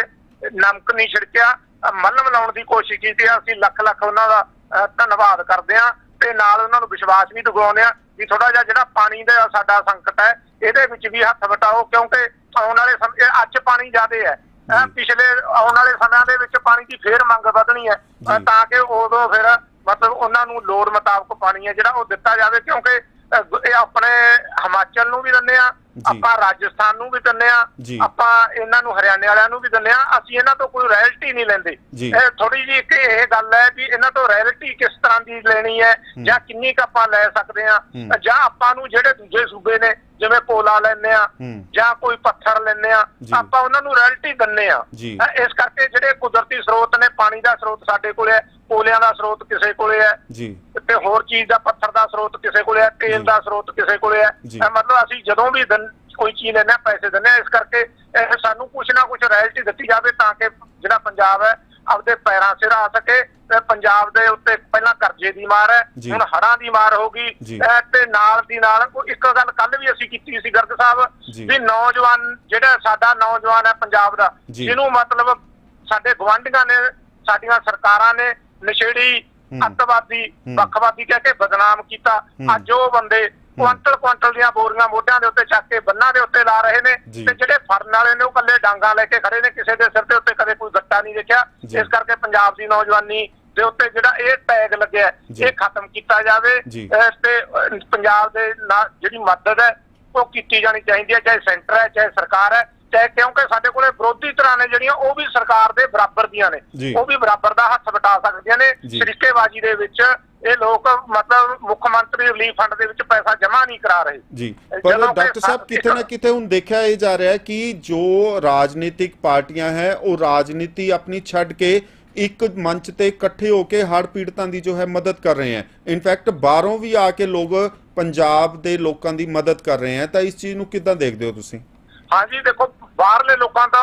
Speaker 2: ਨਮਕ ਨਹੀਂ ਛਿੜਕਿਆ ਮੱਲਮ ਲਾਉਣ ਦੀ ਕੋਸ਼ਿਸ਼ ਕੀਤੀ। ਅਸੀਂ ਲੱਖ ਲੱਖ ਉਹਨਾਂ ਦਾ ਧੰਨਵਾਦ ਕਰਦੇ ਹਾਂ ਤੇ ਨਾਲ ਉਹਨਾਂ ਨੂੰ ਵਿਸ਼ਵਾਸ ਵੀ ਦਿਵਾਉਂਦੇ ਹਾਂ ਵੀ ਥੋੜਾ ਜਿਹਾ ਜਿਹੜਾ ਪਾਣੀ ਦਾ ਸਾਡਾ ਸੰਕਟ ਹੈ ਇਹਦੇ ਵਿੱਚ ਵੀ ਹੱਥ ਵਟਾਓ ਕਿਉਂਕਿ ਆਉਣ ਵਾਲੇ ਸਮੇਂ ਅੱਜ ਪਾਣੀ ਜ਼ਿਆਦੇ ਹੈ। ਪਿਛਲੇ ਆਉਣ ਵਾਲੇ ਸਮਿਆਂ ਦੇ ਵਿੱਚ ਪਾਣੀ ਦੀ ਫੇਰ ਮੰਗ ਵਧਣੀ ਹੈ। ਤਾਂ ਕਿ ਉਦੋਂ ਫਿਰ ਉਹਨਾਂ ਨੂੰ ਲੋੜ ਮੁਤਾਬਕ ਪਾਣੀ ਹੈ ਜਿਹੜਾ ਉਹ ਦਿੱਤਾ ਜਾਵੇ ਕਿਉਂਕਿ ਇਹ ਆਪਣੇ ਹਿਮਾਚਲ ਨੂੰ ਵੀ ਦਿੰਦੇ ਆ
Speaker 1: ਜੀ।
Speaker 2: ਆਪਾਂ ਰਾਜਸਥਾਨ ਨੂੰ ਵੀ ਦਿੰਦੇ ਆ
Speaker 1: ਜੀ।
Speaker 2: ਆਪਾਂ ਇਹਨਾਂ ਨੂੰ ਹਰਿਆਣੇ ਵਾਲਿਆਂ ਨੂੰ ਵੀ ਦਿੰਦੇ ਆ ਅਸੀਂ ਇਹਨਾਂ ਤੋਂ ਕੋਈ ਰਾਇਲਟੀ ਨਹੀਂ ਲੈਂਦੇ
Speaker 1: ਜੀ।
Speaker 2: ਇਹ ਥੋੜੀ ਜਿਹੀ ਇੱਕ ਇਹ ਗੱਲ ਹੈ ਵੀ ਇਹਨਾਂ ਤੋਂ ਰਾਇਲਟੀ ਕਿਸ ਤਰ੍ਹਾਂ ਦੀ ਲੈਣੀ ਹੈ ਜਾਂ ਕਿੰਨੀ ਕੁ ਆਪਾਂ ਲੈ ਸਕਦੇ ਆ। ਜਾਂ ਆਪਾਂ ਨੂੰ ਜਿਹੜੇ ਦੂਜੇ ਸੂਬੇ ਨੇ ਜਿਵੇਂ ਕੋਲਾ ਲੈਂਦੇ ਆ। ਜਾਂ ਕੋਈ ਪੱਥਰ ਲੈਂਦੇ ਆ। ਆਪਾਂ ਉਹਨਾਂ ਨੂੰ ਰਾਇਲਟੀ ਦਿੰਦੇ ਆ ਇਸ ਕਰਕੇ ਜਿਹੜੇ ਕੁਦਰਤੀ ਸਰੋਤ ਨੇ ਪਾਣੀ ਦਾ ਸਰੋਤ ਸਾਡੇ ਕੋਲੇ ਹੈ ਕੋਲਿਆਂ ਦਾ ਸਰੋਤ ਕਿਸੇ ਕੋਲੇ ਹੈ
Speaker 1: ਜੀ
Speaker 2: ਤੇ ਹੋਰ ਚੀਜ਼ ਦਾ ਪੱਥਰ ਦਾ ਸਰੋਤ ਕਿਸੇ ਕੋਲੇ ਹੈ ਤੇਲ। ਦਾ ਸਰੋਤ ਕਿਸੇ ਕੋਲੇ ਹੈ ਮਤਲਬ ਅਸੀਂ ਜਦੋਂ ਵੀ ਦਿਨ- ਕੋਈ ਚੀਜ਼ ਹਾਂ ਪੈਸੇ ਦਿੰਦੇ ਹਾਂ ਇਸ ਕਰਕੇ ਸਾਨੂੰ ਕੁਝ ਨਾ ਕੁਝ ਰਾਇਲਟੀ ਦਿੱਤੀ ਜਾਵੇ ਤਾਂ ਕਿ ਜਿਹੜਾ ਪੰਜਾਬ ਹੈ ਆਪਦੇ ਪੈਰਾਂ ਸਿਰ ਆ ਸਕੇ ਤੇ ਪੰਜਾਬ ਦੇ ਉੱਤੇ ਪਹਿਲਾਂ ਕਰਜ਼ੇ ਦੀ ਮਾਰ ਹੈ। ਹੁਣ ਹੜ੍ਹਾਂ ਦੀ ਮਾਰ ਹੋ ਗਈ ਤੇ ਨਾਲ ਦੀ ਨਾਲ ਇੱਕ ਗੱਲ ਕੱਲ ਵੀ ਅਸੀਂ ਕੀਤੀ ਸੀ ਗਰਗ ਸਾਹਿਬ। ਵੀ ਨੌਜਵਾਨ ਜਿਹੜਾ ਸਾਡਾ ਨੌਜਵਾਨ ਹੈ ਪੰਜਾਬ ਦਾ। ਜਿਹਨੂੰ ਮਤਲਬ ਸਾਡੇ ਗਵਾਂਢੀਆਂ ਨੇ ਸਾਡੀਆਂ ਸਰਕਾਰਾਂ ਨੇ ਨਸ਼ੇੜੀ। ਅੱਤਵਾਦੀ। ਵੱਖਵਾਦੀ ਕਹਿ ਕੇ ਬਦਨਾਮ ਕੀਤਾ। ਅੱਜ ਉਹ ਬੰਦੇ ਕੁਆਂਟਲ ਕੁਆਂਟਲ ਦੀਆਂ ਬੋਰੀਆਂ ਮੋਢਿਆਂ ਦੇ ਉੱਤੇ ਚੱਕ ਕੇ ਬੰਨਾਂ ਦੇ ਉੱਤੇ ਲਾ ਰਹੇ ਨੇ। ਤੇ ਜਿਹੜੇ ਫੜਨ ਵਾਲੇ ਨੇ ਉਹ ਕੱਲੇ ਡਾਂਗਾ ਲੈ ਕੇ ਖੜੇ ਨੇ ਕਿਸੇ ਦੇ ਸਿਰ ਦੇ ਉੱਤੇ ਕਦੇ ਕੋਈ ਗੱਟਾ ਨਹੀਂ ਦੇਖਿਆ। ਇਸ ਕਰਕੇ ਪੰਜਾਬ ਦੀ ਨੌਜਵਾਨੀ ਦੇ ਉੱਤੇ ਜਿਹੜਾ ਇਹ ਟੈਗ ਲੱਗਿਆ। ਇਹ ਖਤਮ ਕੀਤਾ ਜਾਵੇ ਤੇ ਪੰਜਾਬ ਦੇ ਨਾਲ ਜਿਹੜੀ ਮਦਦ ਹੈ ਉਹ ਕੀਤੀ ਜਾਣੀ ਚਾਹੀਦੀ ਹੈ ਚਾਹੇ ਸੈਂਟਰ ਹੈ ਚਾਹੇ ਸਰਕਾਰ ਹੈ ਚਾਹੇ ਕਿਉਂਕਿ ਸਾਡੇ ਕੋਲੇ ਵਿਰੋਧੀ ਧਿਰਾਂ ਨੇ ਜਿਹੜੀਆਂ ਉਹ ਵੀ ਸਰਕਾਰ ਦੇ ਬਰਾਬਰ ਦੀਆਂ ਨੇ। ਉਹ ਵੀ ਬਰਾਬਰ ਦਾ ਹੱਥ ਵਟਾ ਸਕਦੀਆਂ ਨੇ
Speaker 1: ਜੀ।
Speaker 2: ਸ਼ਰੀਕੇਬਾਜ਼ੀ ਦੇ ਵਿੱਚ ਇਹ ਲੋਕ ਮਤਲਬ ਮੁੱਖ ਮੰਤਰੀ ਰਿਲੀਫ ਫੰਡ ਦੇ ਵਿੱਚ ਪੈਸਾ ਜਮ੍ਹਾਂ ਨਹੀਂ ਕਰਾ ਰਹੇ।
Speaker 1: ਜੀ ਪਰ ਡਾਕਟਰ ਸਾਹਿਬ ਕਿਤੇ ਨਾ ਕਿਤੇ ਹੁਣ ਦੇਖਿਆ ਇਹ ਜਾ ਰਿਹਾ ਹੈ ਕਿ ਜੋ ਰਾਜਨੀਤਿਕ ਪਾਰਟੀਆਂ ਹੈ ਉਹ ਰਾਜਨੀਤੀ ਆਪਣੀ ਛੱਡ ਕੇ ਇੱਕ ਮੰਚ ਤੇ ਇਕੱਠੇ ਹੋ ਕੇ ਹੜ੍ਹ ਪੀੜਤਾਂ ਦੀ ਜੋ ਹੈ ਮਦਦ ਕਰ ਰਹੇ ਹੈ। ਇਨਫੈਕਟ ਬਾਹਰੋਂ ਵੀ ਆ ਕੇ ਲੋਕ ਪੰਜਾਬ ਦੇ ਲੋਕਾਂ ਦੀ ਮਦਦ ਕਰ ਰਹੇ ਹੈ। ਤਾਂ ਇਸ ਚੀਜ਼ ਨੂੰ ਕਿੱਦਾਂ ਦੇਖਦੇ ਹੋ ਤੁਸੀਂ?
Speaker 2: ਹਾਂਜੀ ਦੇਖੋ ਬਾਹਰਲੇ ਲੋਕਾਂ ਦਾ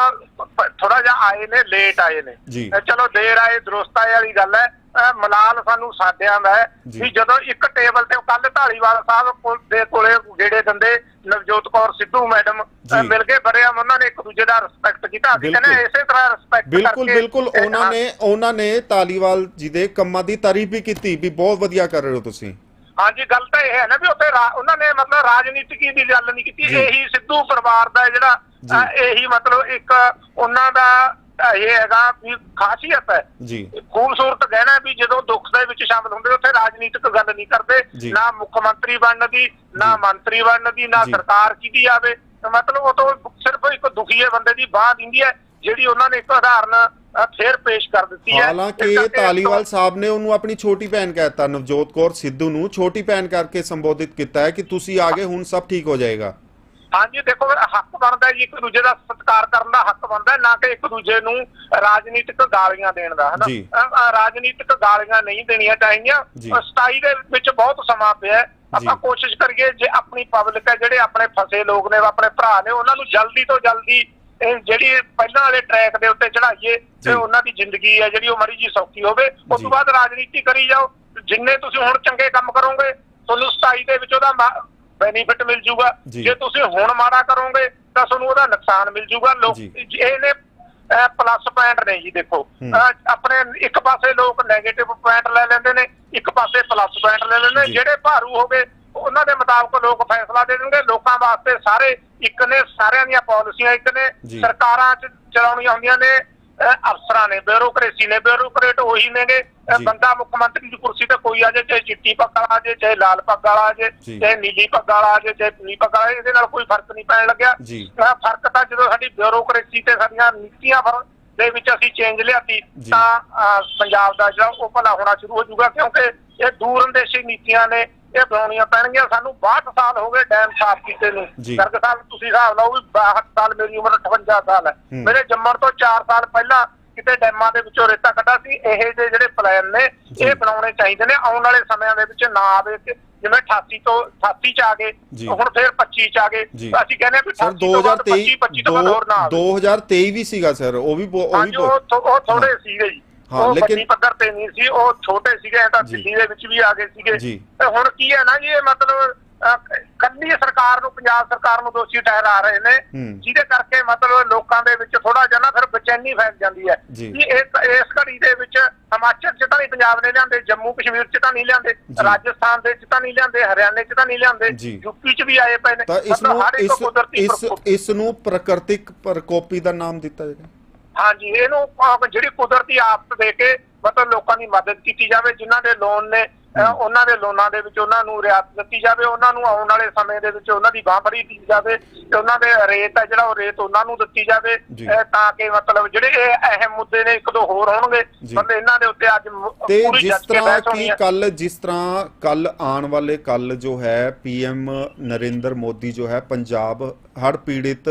Speaker 2: ਥੋੜਾ ਜਿਹਾ ਆਏ ਨੇ ਲੇਟ ਆਏ ਨੇ। ਚਲੋ ਦੇਰ ਆਏ ਦਰੁਸਤ ਆਏ ਵਾਲੀ ਗੱਲ ਹੈ। ਅਹ ਮਲਾਲ ਸਾਨੂੰ ਸਾਡਿਆਂ ਦਾ ਹੈ
Speaker 1: ਜੀ।
Speaker 2: ਵੀ ਜਦੋਂ ਇੱਕ ਟੇਬਲ ਤੇ ਕੱਲ ਢਾਲੀਵਾਲ ਸਾਹਿਬ ਕੋਲ ਦੇ ਕੋਲੇ ਗੇੜੇ ਦਿੰਦੇ ਨਵਜੋਤ ਕੌਰ ਸਿੱਧੂ ਮੈਡਮ ਅਹ
Speaker 1: ਜੀ।
Speaker 2: ਮਿਲ ਕੇ ਬੜਿਆ ਉਹਨਾਂ ਨੇ ਇੱਕ ਦੂਜੇ ਦਾ ਰਿਸਪੈਕਟ ਕੀਤਾ ਅਸੀਂ
Speaker 1: ਬਿਲਕੁਲ।
Speaker 2: ਕਹਿੰਦੇ ਇਸੇ ਤਰ੍ਹਾਂ ਰਿਸਪੈਕਟ
Speaker 1: ਬਿਲਕੁਲ ਬਿਲਕੁਲ ਉਹਨਾਂ ਨੇ ਉਹਨਾਂ ਨੇ ਤਾਲੀਵਾਲ ਜੀ ਦੇ ਕੰਮਾਂ ਦੀ ਤਾਰੀਫ ਵੀ ਕੀਤੀ ਵੀ ਬਹੁਤ ਵਧੀਆ ਕਰ ਰਹੇ ਹੋ ਤੁਸੀਂ
Speaker 2: ਹਾਂਜੀ ਗੱਲ ਤਾਂ ਇਹ ਹੈ ਨਾ ਵੀ ਉੱਥੇ ਰਾ- ਉਹਨਾਂ ਨੇ ਮਤਲਬ ਰਾਜਨੀਤਿਕੀ ਦੀ ਗੱਲ ਨਹੀਂ ਕੀਤੀ
Speaker 1: ਜੀ।
Speaker 2: ਇਹੀ ਸਿੱਧੂ ਪਰਿਵਾਰ ਦਾ ਜਿਹੜਾ
Speaker 1: ਜੀ।
Speaker 2: ਅਹ ਇਹੀ ਮਤਲਬ ਇੱਕ ਉਹਨਾਂ ਦਾ ਇਹ ਹੈਗਾ ਵੀ ਖਾਸੀਅਤ ਹੈ।
Speaker 1: ਜੀ।
Speaker 2: ਖੂਬਸੂਰਤ ਕਹਿਣਾ ਵੀ ਜਦੋਂ ਦੁੱਖ ਦੇ ਵਿੱਚ ਸ਼ਾਮਲ ਹੁੰਦੇ ਉੱਥੇ ਰਾਜਨੀਤਿਕ ਗੱਲ ਨਹੀਂ ਕਰਦੇ। ਨਾ ਮੁੱਖ ਮੰਤਰੀ ਬਣਨ ਦੀ ਨਾ। ਮੰਤਰੀ ਬਣਨ ਦੀ ਨਾ। ਸਰਕਾਰ ਕਿਹਦੀ ਆਵੇ। ਤਾਂ ਮਤਲਬ ਉਹ ਤੋਂ ਸਿਰਫ ਇੱਕ ਦੁਖੀਏ ਬੰਦੇ ਦੀ ਬਾਹ ਦਿੰਦੀ ਹੈ ਜਿਹੜੀ ਉਹਨਾਂ ਨੇ ਇੱਕ ਉਦਾਹਰਨ ਫੇਰ ਪੇਸ਼ ਕਰ ਦਿੱਤੀ ਹੈ।
Speaker 1: ਹਾਲਾਂਕਿ ਤਾਲੀਵਾਲ ਸਾਹਿਬ ਨੇ ਉਹਨੂੰ ਆਪਣੀ ਛੋਟੀ ਭੈਣ ਕਹਿਤਾ ਨਵਜੋਤ ਕੌਰ ਸਿੱਧੂ ਨੂੰ। ਛੋਟੀ ਭੈਣ ਕਰਕੇ ਸੰਬੋਧਿਤ ਕੀਤਾ ਹੈ ਕਿ ਤੁਸੀਂ ਆਗੇ ਹੁਣ ਸਭ ਠੀਕ ਹੋ ਜਾਏਗਾ।
Speaker 2: ਹਾਂਜੀ ਦੇਖੋ ਹੱਕ ਬਣਦਾ ਜੀ ਇੱਕ ਦੂਜੇ ਦਾ ਸਤਿਕਾਰ ਕਰਨ ਦਾ ਹੱਕ ਬਣਦਾ ਨਾ ਕਿ ਇੱਕ ਦੂਜੇ ਨੂੰ ਰਾਜਨੀਤਿਕ ਗਾਲੀਆਂ ਦੇਣ ਦਾ ਹਨਾ ਰਾਜਨੀਤਿਕ ਗਾਲੀਆਂ ਨਹੀਂ ਦੇਣੀਆਂ ਚਾਹੀਦੀਆਂ 27 ਦੇ ਵਿੱਚ ਬਹੁਤ ਸਮਾਂ ਪਿਆ। ਆਪਾਂ। ਕੋਸ਼ਿਸ਼ ਕਰੀਏ ਜੇ ਆਪਣੀ ਪਬਲਿਕ ਹੈ ਜਿਹੜੇ ਆਪਣੇ ਫਸੇ ਲੋਕ ਨੇ ਆਪਣੇ ਭਰਾ ਨੇ ਉਹਨਾਂ ਨੂੰ ਜਲਦੀ ਤੋਂ ਜਲਦੀ ਜਿਹੜੀ ਪਹਿਲਾਂ ਵਾਲੇ ਟਰੈਕ ਦੇ ਉੱਤੇ ਚੜਾਈਏ। ਤੇ ਉਹਨਾਂ ਦੀ ਜ਼ਿੰਦਗੀ ਹੈ ਜਿਹੜੀ ਉਹ ਮਰੀ ਜੀ ਸੌਖੀ ਹੋਵੇ ਉਸ। ਤੋਂ ਬਾਅਦ ਰਾਜਨੀਤੀ ਕਰੀ ਜਾਓ ਜਿੰਨੇ ਤੁਸੀਂ ਹੁਣ ਚੰਗੇ ਕੰਮ ਕਰੋਗੇ ਤੁਹਾਨੂੰ 27 ਦੇ ਵਿੱਚ ਉਹਦਾ ਬੈਨੀਫਿਟ ਮਿਲ ਜੂਗਾ।
Speaker 1: ਜੀ।
Speaker 2: ਤੁਸੀਂ ਹੁਣ ਮਾੜਾ ਕਰੋਗੇ ਤਾਂ ਤੁਹਾਨੂੰ ਉਹਦਾ ਨੁਕਸਾਨ ਮਿਲ ਜੂਗਾ। ਲੋਕ। ਇਹਨੇ ਪਲੱਸ ਪੁਆਇੰਟ ਨੇ ਜੀ ਦੇਖੋ। ਆਪਣੇ ਇੱਕ ਪਾਸੇ ਲੋਕ 네ਗੇਟਿਵ ਪੁਆਇੰਟ ਲੈ ਲੈਂਦੇ ਨੇ ਇੱਕ ਪਾਸੇ ਪਲੱਸ ਪੁਆਇੰਟ ਲੈ ਲੈਂਦੇ। ਜਿਹੜੇ ਭਾਰੂ ਹੋਗੇ ਉਹਨਾਂ ਦੇ ਮੁਤਾਬਕ ਲੋਕ ਫੈਸਲਾ ਦੇ ਦੇਣਗੇ। ਲੋਕਾਂ ਵਾਸਤੇ ਸਾਰੇ ਇੱਕ ਨੇ ਸਾਰਿਆਂ ਦੀਆਂ ਪਾਲਿਸੀਆਂ ਇੱਕ ਨੇ। ਸਰਕਾਰਾਂ ਚ ਚਲਾਉਣੀਆਂ ਹੁੰਦੀਆਂ ਨੇ। ਅਫਸਰਾਂ ਨੇ ਬਿਊਰੋਕ੍ਰੇਸੀ ਨੇ ਬਿਊਰੋਕਰੇਟ ਉਹੀ ਨੇਗੇ।
Speaker 1: ਜੀ।
Speaker 2: ਬੰਦਾ ਮੁੱਖ ਮੰਤਰੀ ਦੀ ਕੁਰਸੀ ਤੇ ਕੋਈ ਆ ਜਾਏ ਚਾਹੇ ਚਿੱਟੀ ਪੱਗ ਵਾਲਾ ਆ ਜਾਏ ਚਾਹੇ ਲਾਲ ਪੱਗ ਵਾਲਾ ਆ
Speaker 1: ਜੀ।
Speaker 2: ਜਾਏ ਚਾਹੇ ਨੀਲੀ ਪੱਗ ਵਾਲਾ ਆ ਜਾਏ ਚਾਹੇ ਪੀਲੀ ਪੱਗ ਵਾਲਾ ਇਹਦੇ ਨਾਲ ਕੋਈ ਫ਼ਰਕ ਨਹੀਂ ਪੈਣ ਲੱਗਿਆ
Speaker 1: ਜੀ।
Speaker 2: ਫ਼ਰਕ ਤਾਂ ਜਦੋਂ ਸਾਡੀ ਬਿਊਰੋਕ੍ਰੇਸੀ ਤੇ ਸਾਡੀਆਂ ਨੀਤੀਆਂ ਫਰ- ਦੇ ਵਿੱਚ ਅਸੀਂ ਚੇਂਜ ਲਿਆਤੀ
Speaker 1: ਜੀ।
Speaker 2: ਤਾਂ ਅਹ, ਪੰਜਾਬ ਦਾ ਜਿਹੜਾ ਉਹ ਭਲਾ ਹੋਣਾ ਸ਼ੁਰੂ ਹੋ ਜਾਊਗਾ ਕਿਉਂਕਿ ਇਹ ਦੂਰਅੰਦੇਸ਼ੀ ਨੀਤੀਆਂ ਨੇ ਇਹ ਬਣਾਉਣੀਆਂ ਪੈਣਗੀਆਂ ਸਾਨੂੰ 62 ਸਾਲ ਹੋ ਗਏ ਡੈਮ ਸਾਫ਼ ਕੀਤੇ ਨੂੰ
Speaker 1: ਜੀ।
Speaker 2: ਸਾਹਿਬ ਤੁਸੀਂ ਹਿਸਾਬ ਲਾਓ ਵੀ 62 ਸਾਲ ਮੇਰੀ ਉਮਰ 58 ਸਾਲ ਹੈ
Speaker 1: ਹੂੰ।
Speaker 2: ਮੇਰੇ ਜੰਮਣ ਤੋਂ 4 ਸਾਲ ਪਹਿਲਾਂ ਕਿਤੇ ਡੈਮਾਂ ਦੇ ਵਿੱਚੋਂ ਰੇਤਾ ਕੱਢਾ ਸੀ ਇਹ ਜਿਹੇ ਜਿਹੜੇ ਪਲਾਨ ਨੇ। ਇਹ ਬਣਾਉਣੇ ਚਾਹੀਦੇ ਨੇ ਆਉਣ ਵਾਲੇ ਸਮਿਆਂ ਦੇ ਵਿੱਚ ਨਾ ਆਵੇ ਕਿ ਜਿਵੇਂ 88 ਤੋਂ 88 ਚ ਆ ਗਏ। ਹੁਣ ਫਿਰ 25 ਚ ਆ ਗਏ। ਅਸੀਂ ਕਹਿੰਦੇ ਹਾਂ ਵੀ
Speaker 1: ਸਰ
Speaker 2: 88 ਤੋਂ ਬਾਅਦ 25 25 ਤੋਂ ਬਾਅਦ ਹੋਰ ਨਾ ਆਵੇ
Speaker 1: 2023 ਵੀ ਸੀਗਾ ਸਰ ਉਹ ਵੀ ਉਹ ਵੀ
Speaker 2: ਉਹ ਥੋੜੇ ਸੀਗੇ ਜੀ
Speaker 1: ਹਾਂ, ਲੇਕਿਨ-
Speaker 2: ਪੱਧਰ ਤੇ ਨਹੀਂ ਸੀ ਉਹ ਛੋਟੇ ਸੀਗੇ ਤਾਂ। ਦਿੱਲੀ ਦੇ ਵਿੱਚ ਵੀ ਆ ਗਏ ਸੀਗੇ। ਤੇ ਹੁਣ ਕੀ ਹੈ ਨਾ ਜੀ ਇਹ ਮਤਲਬ ਕੱਲੀ ਸਰਕਾਰ ਨੂੰ ਪੰਜਾਬ ਸਰਕਾਰ ਨੂੰ ਦੋਸ਼ੀ ਠਹਿਰਾ ਰਹੇ ਨੇ। ਜਿਹਦੇ ਕਰਕੇ ਮਤਲਬ ਲੋਕਾਂ ਦੇ ਵਿੱਚ ਥੋੜਾ ਜਿਹਾ ਨਾ ਫਿਰ ਬੇਚੈਨੀ ਫੈਲ ਜਾਂਦੀ ਹੈ। ਕਿ ਇਸ ਇਸ ਘੜੀ ਦੇ ਵਿੱਚ ਹਿਮਾਚਲ ਚ ਤਾਂ ਨਹੀਂ ਪੰਜਾਬ ਨੇ ਲਿਆਂਦੇ ਜੰਮੂ ਕਸ਼ਮੀਰ ਚ ਤਾਂ ਨਹੀਂ ਲਿਆਂਦੇ। ਰਾਜਸਥਾਨ ਦੇ ਚ ਤਾਂ ਨਹੀਂ ਲਿਆਂਦੇ ਹਰਿਆਣੇ ਚ ਤਾਂ ਨਹੀਂ ਲਿਆਂਦੇ। ਯੂਪੀ ਚ ਵੀ ਆਏ ਪਏ ਨੇ
Speaker 1: ਇਸ ਨੂੰ ਇਸ ਇਸ ਨੂੰ ਪ੍ਰਕਿਰਤਿਕ ਪ੍ਰਕੋਪੀ ਦਾ ਨਾਮ ਦਿੱਤਾ ਜਾਏਗਾ
Speaker 2: ਹਾਂਜੀ ਇਹਨੂੰ ਜਿਹੜੀ ਕੁਦਰਤੀ ਆਫਤ ਦੇ ਕੇ ਮਤਲਬ ਲੋਕਾਂ ਦੀ ਮਦਦ ਕੀਤੀ ਜਾਵੇ ਜਿਨ੍ਹਾਂ ਦੇ ਲੋਨ ਨੇ ਉਹਨਾਂ ਦੇ ਲੋਨਾਂ ਦੇ ਵਿੱਚ ਉਹਨਾਂ ਨੂੰ ਰਿਆਇਤ ਦਿੱਤੀ ਜਾਵੇ ਉਹਨਾਂ ਨੂੰ ਆਉਣ ਵਾਲੇ ਸਮੇਂ ਦੇ ਵਿੱਚ ਉਹਨਾਂ ਦੀ ਬਾਂਹ ਦਿੱਤੀ ਜਾਵੇ ਤੇ ਉਹਨਾਂ ਦੇ ਰੇਟ ਹੈ ਜਿਹੜਾ ਉਹ ਰੇਟ ਉਹਨਾਂ ਨੂੰ ਦਿੱਤੀ ਜਾਵੇ ਤਾਂ ਕਿ ਮਤਲਬ ਜਿਹੜੇ ਇਹ ਅਹਿਮ ਮੁੱਦੇ ਨੇ ਇੱਕ ਦੋ ਹੋਰ ਹੋਣਗੇ। ਮਤਲਬ ਇਹਨਾਂ ਦੇ ਉੱਤੇ ਅੱਜ ਪੂਰੀ
Speaker 1: ਜਿਸ ਤਰ੍ਹਾਂ ਕਿ ਕੱਲ ਜਿਸ ਤਰ੍ਹਾਂ ਕੱਲ ਆਉਣ ਵਾਲੇ ਕੱਲ ਜੋ ਹੈ ਪੀਐਮ ਨਰਿੰਦਰ ਮੋਦੀ ਜੋ ਹੈ ਪੰਜਾਬ ਹੜ੍ਹ ਪੀੜਿਤ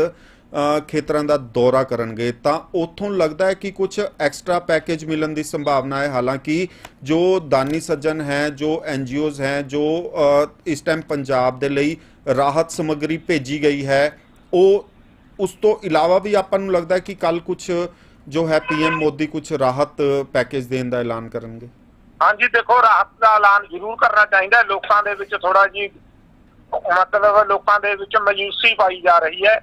Speaker 1: ਖੇਤਰਾਂ ਦਾ ਦੌਰਾ ਕਰਨਗੇ, ਤਾਂ ਉੱਥੋਂ ਲੱਗਦਾ ਹੈ ਕਿ ਕੁਝ ਐਕਸਟਰਾ ਪੈਕੇਜ ਮਿਲਣ ਦੀ ਸੰਭਾਵਨਾ ਹੈ। ਹਾਲਾਂਕਿ ਜੋ ਦਾਨੀ ਸੱਜਣ ਹੈ, ਜੋ ਐਨਜੀਓਜ਼ ਹੈ, ਜੋ ਇਸ ਟਾਈਮ ਪੰਜਾਬ ਦੇ ਲਈ ਰਾਹਤ ਸਮੱਗਰੀ ਭੇਜੀ ਗਈ ਹੈ, ਉਹ ਉਸ ਤੋਂ ਇਲਾਵਾ ਵੀ ਆਪਾਂ ਨੂੰ ਲੱਗਦਾ ਹੈ ਕਿ ਕੱਲ ਕੁਝ ਜੋ ਹੈ ਪੀਐਮ ਮੋਦੀ ਕੁਝ ਰਾਹਤ ਪੈਕੇਜ ਦੇਣ ਦਾ ਐਲਾਨ ਕਰਨਗੇ।
Speaker 2: ਹਾਂਜੀ, ਦੇਖੋ, ਰਾਹਤ ਦਾ ਐਲਾਨ ਜ਼ਰੂਰ ਕਰਨਾ ਚਾਹੀਦਾ ਲੋਕਾਂ ਦੇ ਵਿੱਚ ਥੋੜਾ ਜੀ ਮਤਲਬ ਲੋਕਾਂ ਦੇ ਵਿੱਚ ਮਯੂਸੀ ਪਾਈ ਜਾ ਰਹੀ ਹੈ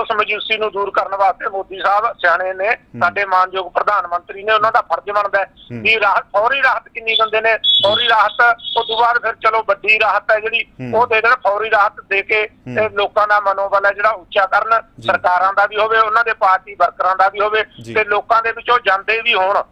Speaker 2: ਉਸ ਮਯੂਸੀ ਨੂੰ ਦੂਰ ਕਰਨ ਵਾਸਤੇ ਮੋਦੀ ਸਾਹਿਬ ਸਿਆਣੇ ਨੇ ਸਾਡੇ ਮਾਨਯੋਗ ਪ੍ਰਧਾਨ ਮੰਤਰੀ ਨੇ ਉਹਨਾਂ ਦਾ ਫਰਜ਼ ਬਣਦਾ। ਵੀ ਰਾਹਤ ਫੌਰੀ ਰਾਹਤ ਕਿੰਨੀ ਦਿੰਦੇ ਨੇ ਫੌਰੀ ਰਾਹਤ ਉਸ ਤੋਂ ਬਾਅਦ ਫਿਰ ਚਲੋ ਵੱਡੀ ਰਾਹਤ ਹੈ ਜਿਹੜੀ। ਉਹ ਦੇ ਦੇਣ ਫੌਰੀ ਰਾਹਤ ਦੇ ਕੇ ਲੋਕਾਂ ਦਾ ਮਨੋਬਲ ਹੈ ਜਿਹੜਾ ਉੱਚਾ ਕਰਨ। ਸਰਕਾਰਾਂ ਦਾ ਵੀ ਹੋਵੇ ਉਹਨਾਂ ਦੇ ਪਾਰਟੀ ਵਰਕਰਾਂ ਦਾ ਵੀ ਹੋਵੇ। ਤੇ ਲੋਕਾਂ ਦੇ ਵਿੱਚੋਂ ਜਾਂਦੇ ਵੀ ਹੋਣ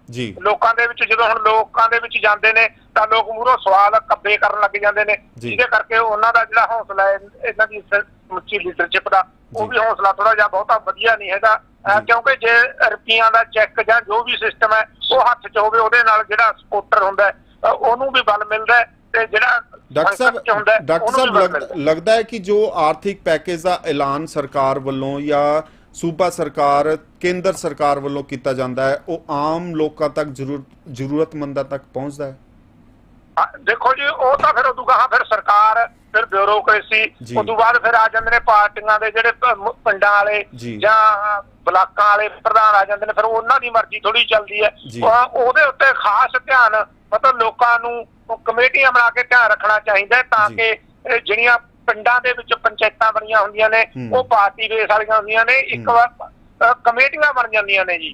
Speaker 2: ਲੋਕਾਂ ਦੇ ਵਿੱਚ ਜਦੋਂ ਹੁਣ ਲੋਕਾਂ ਦੇ ਵਿੱਚ ਜਾਂਦੇ ਨੇ ਤਾਂ ਲੋਕ ਮੂਹਰੋਂ ਸਵਾਲ ਕੱਬੇ ਕਰਨ ਲੱਗ ਜਾਂਦੇ ਨੇ। ਜਿਹਦੇ ਕਰਕੇ ਉਹਨਾਂ ਦਾ ਜਿਹੜਾ ਹੌਸਲਾ ਹੈ ਇਹਨਾਂ ਦੀ ਸਮੁੱਚੀ ਲੀਡਰਸ਼ਿਪ ਦਾ ਉਹ। ਵੀ ਹੌਸਲਾ ਥੋੜਾ ਜਿਹਾ ਬਹੁਤਾ ਵਧੀਆ ਨਹੀਂ ਹੈਗਾ। ਕਿਉਂਕਿ ਜੇ ਰੁਪਈਆਂ ਦਾ ਚੈੱਕ ਜਾਂ ਜੋ ਵੀ ਸਿਸਟਮ ਹੈ ਉਹ ਹੱਥ 'ਚ ਹੋਵੇ ਉਹਦੇ ਨਾਲ ਜਿਹੜਾ ਸਪੋਰਟਰ ਹੁੰਦਾ ਉਹਨੂੰ ਵੀ ਬਲ ਮਿਲਦਾ ਤੇ ਜਿਹੜਾ
Speaker 1: ਡਾਕਟਰ ਸਾਹਿਬ ਡਾਕਟਰ ਸਾਹਿਬ। ਲੱਗਦਾ ਹੈ ਕਿ ਜੋ ਆਰਥਿਕ ਪੈਕੇਜ ਦਾ ਐਲਾਨ ਸਰਕਾਰ ਵੱਲੋਂ ਜਾਂ ਸੂਬਾ ਸਰਕਾਰ ਕੇਂਦਰ ਸਰਕਾਰ ਵੱਲੋਂ ਕੀਤਾ ਜਾਂਦਾ ਹੈ ਉਹ ਆਮ ਲੋਕਾਂ ਤੱਕ ਜ਼ਰੂਰ ਜ਼ਰੂਰਤਮੰਦਾਂ ਤੱਕ ਪਹੁੰਚਦਾ ਹਾਂ,
Speaker 2: ਦੇਖੋ ਜੀ ਉਹ ਤਾਂ ਫਿਰ ਉਦੋਂ ਕਹਾ ਫਿਰ ਸਰਕਾਰ ਫਿਰ ਬਿਊਰੋਕ੍ਰੇਸੀ। ਉਦੋਂ ਬਾਅਦ ਫਿਰ ਆ ਜਾਂਦੇ ਨੇ ਪਾਰਟੀਆਂ ਦੇ ਜਿਹੜੇ ਪਿੰਡਾਂ ਵਾਲੇ
Speaker 1: ਜੀ।
Speaker 2: ਬਲਾਕਾਂ ਵਾਲੇ ਪ੍ਰਧਾਨ ਆ ਜਾਂਦੇ ਨੇ ਫਿਰ ਉਹਨਾਂ ਦੀ ਮਰਜ਼ੀ ਥੋੜੀ ਚੱਲਦੀ ਹੈ ਉਹਦੇ ਉੱਤੇ ਖਾਸ ਧਿਆਨ ਮਤਲਬ ਲੋਕਾਂ ਨੂੰ ਕਮੇਟੀਆਂ ਬਣਾ ਕੇ ਧਿਆਨ ਰੱਖਣਾ ਚਾਹੀਦਾ ਤਾਂ। ਕਿ ਜਿਹੜੀਆਂ ਪਿੰਡਾਂ ਦੇ ਵਿੱਚ ਪੰਚਾਇਤਾਂ ਬਣੀਆਂ ਹੁੰਦੀਆਂ ਨੇ। ਉਹ ਪਾਰਟੀ ਬੇਸ ਵਾਲੀਆਂ ਹੁੰਦੀਆਂ ਨੇ ਇੱਕ। ਵਾਰ ਕਮੇਟੀਆਂ ਬਣ ਜਾਂਦੀਆਂ ਨੇ ਜੀ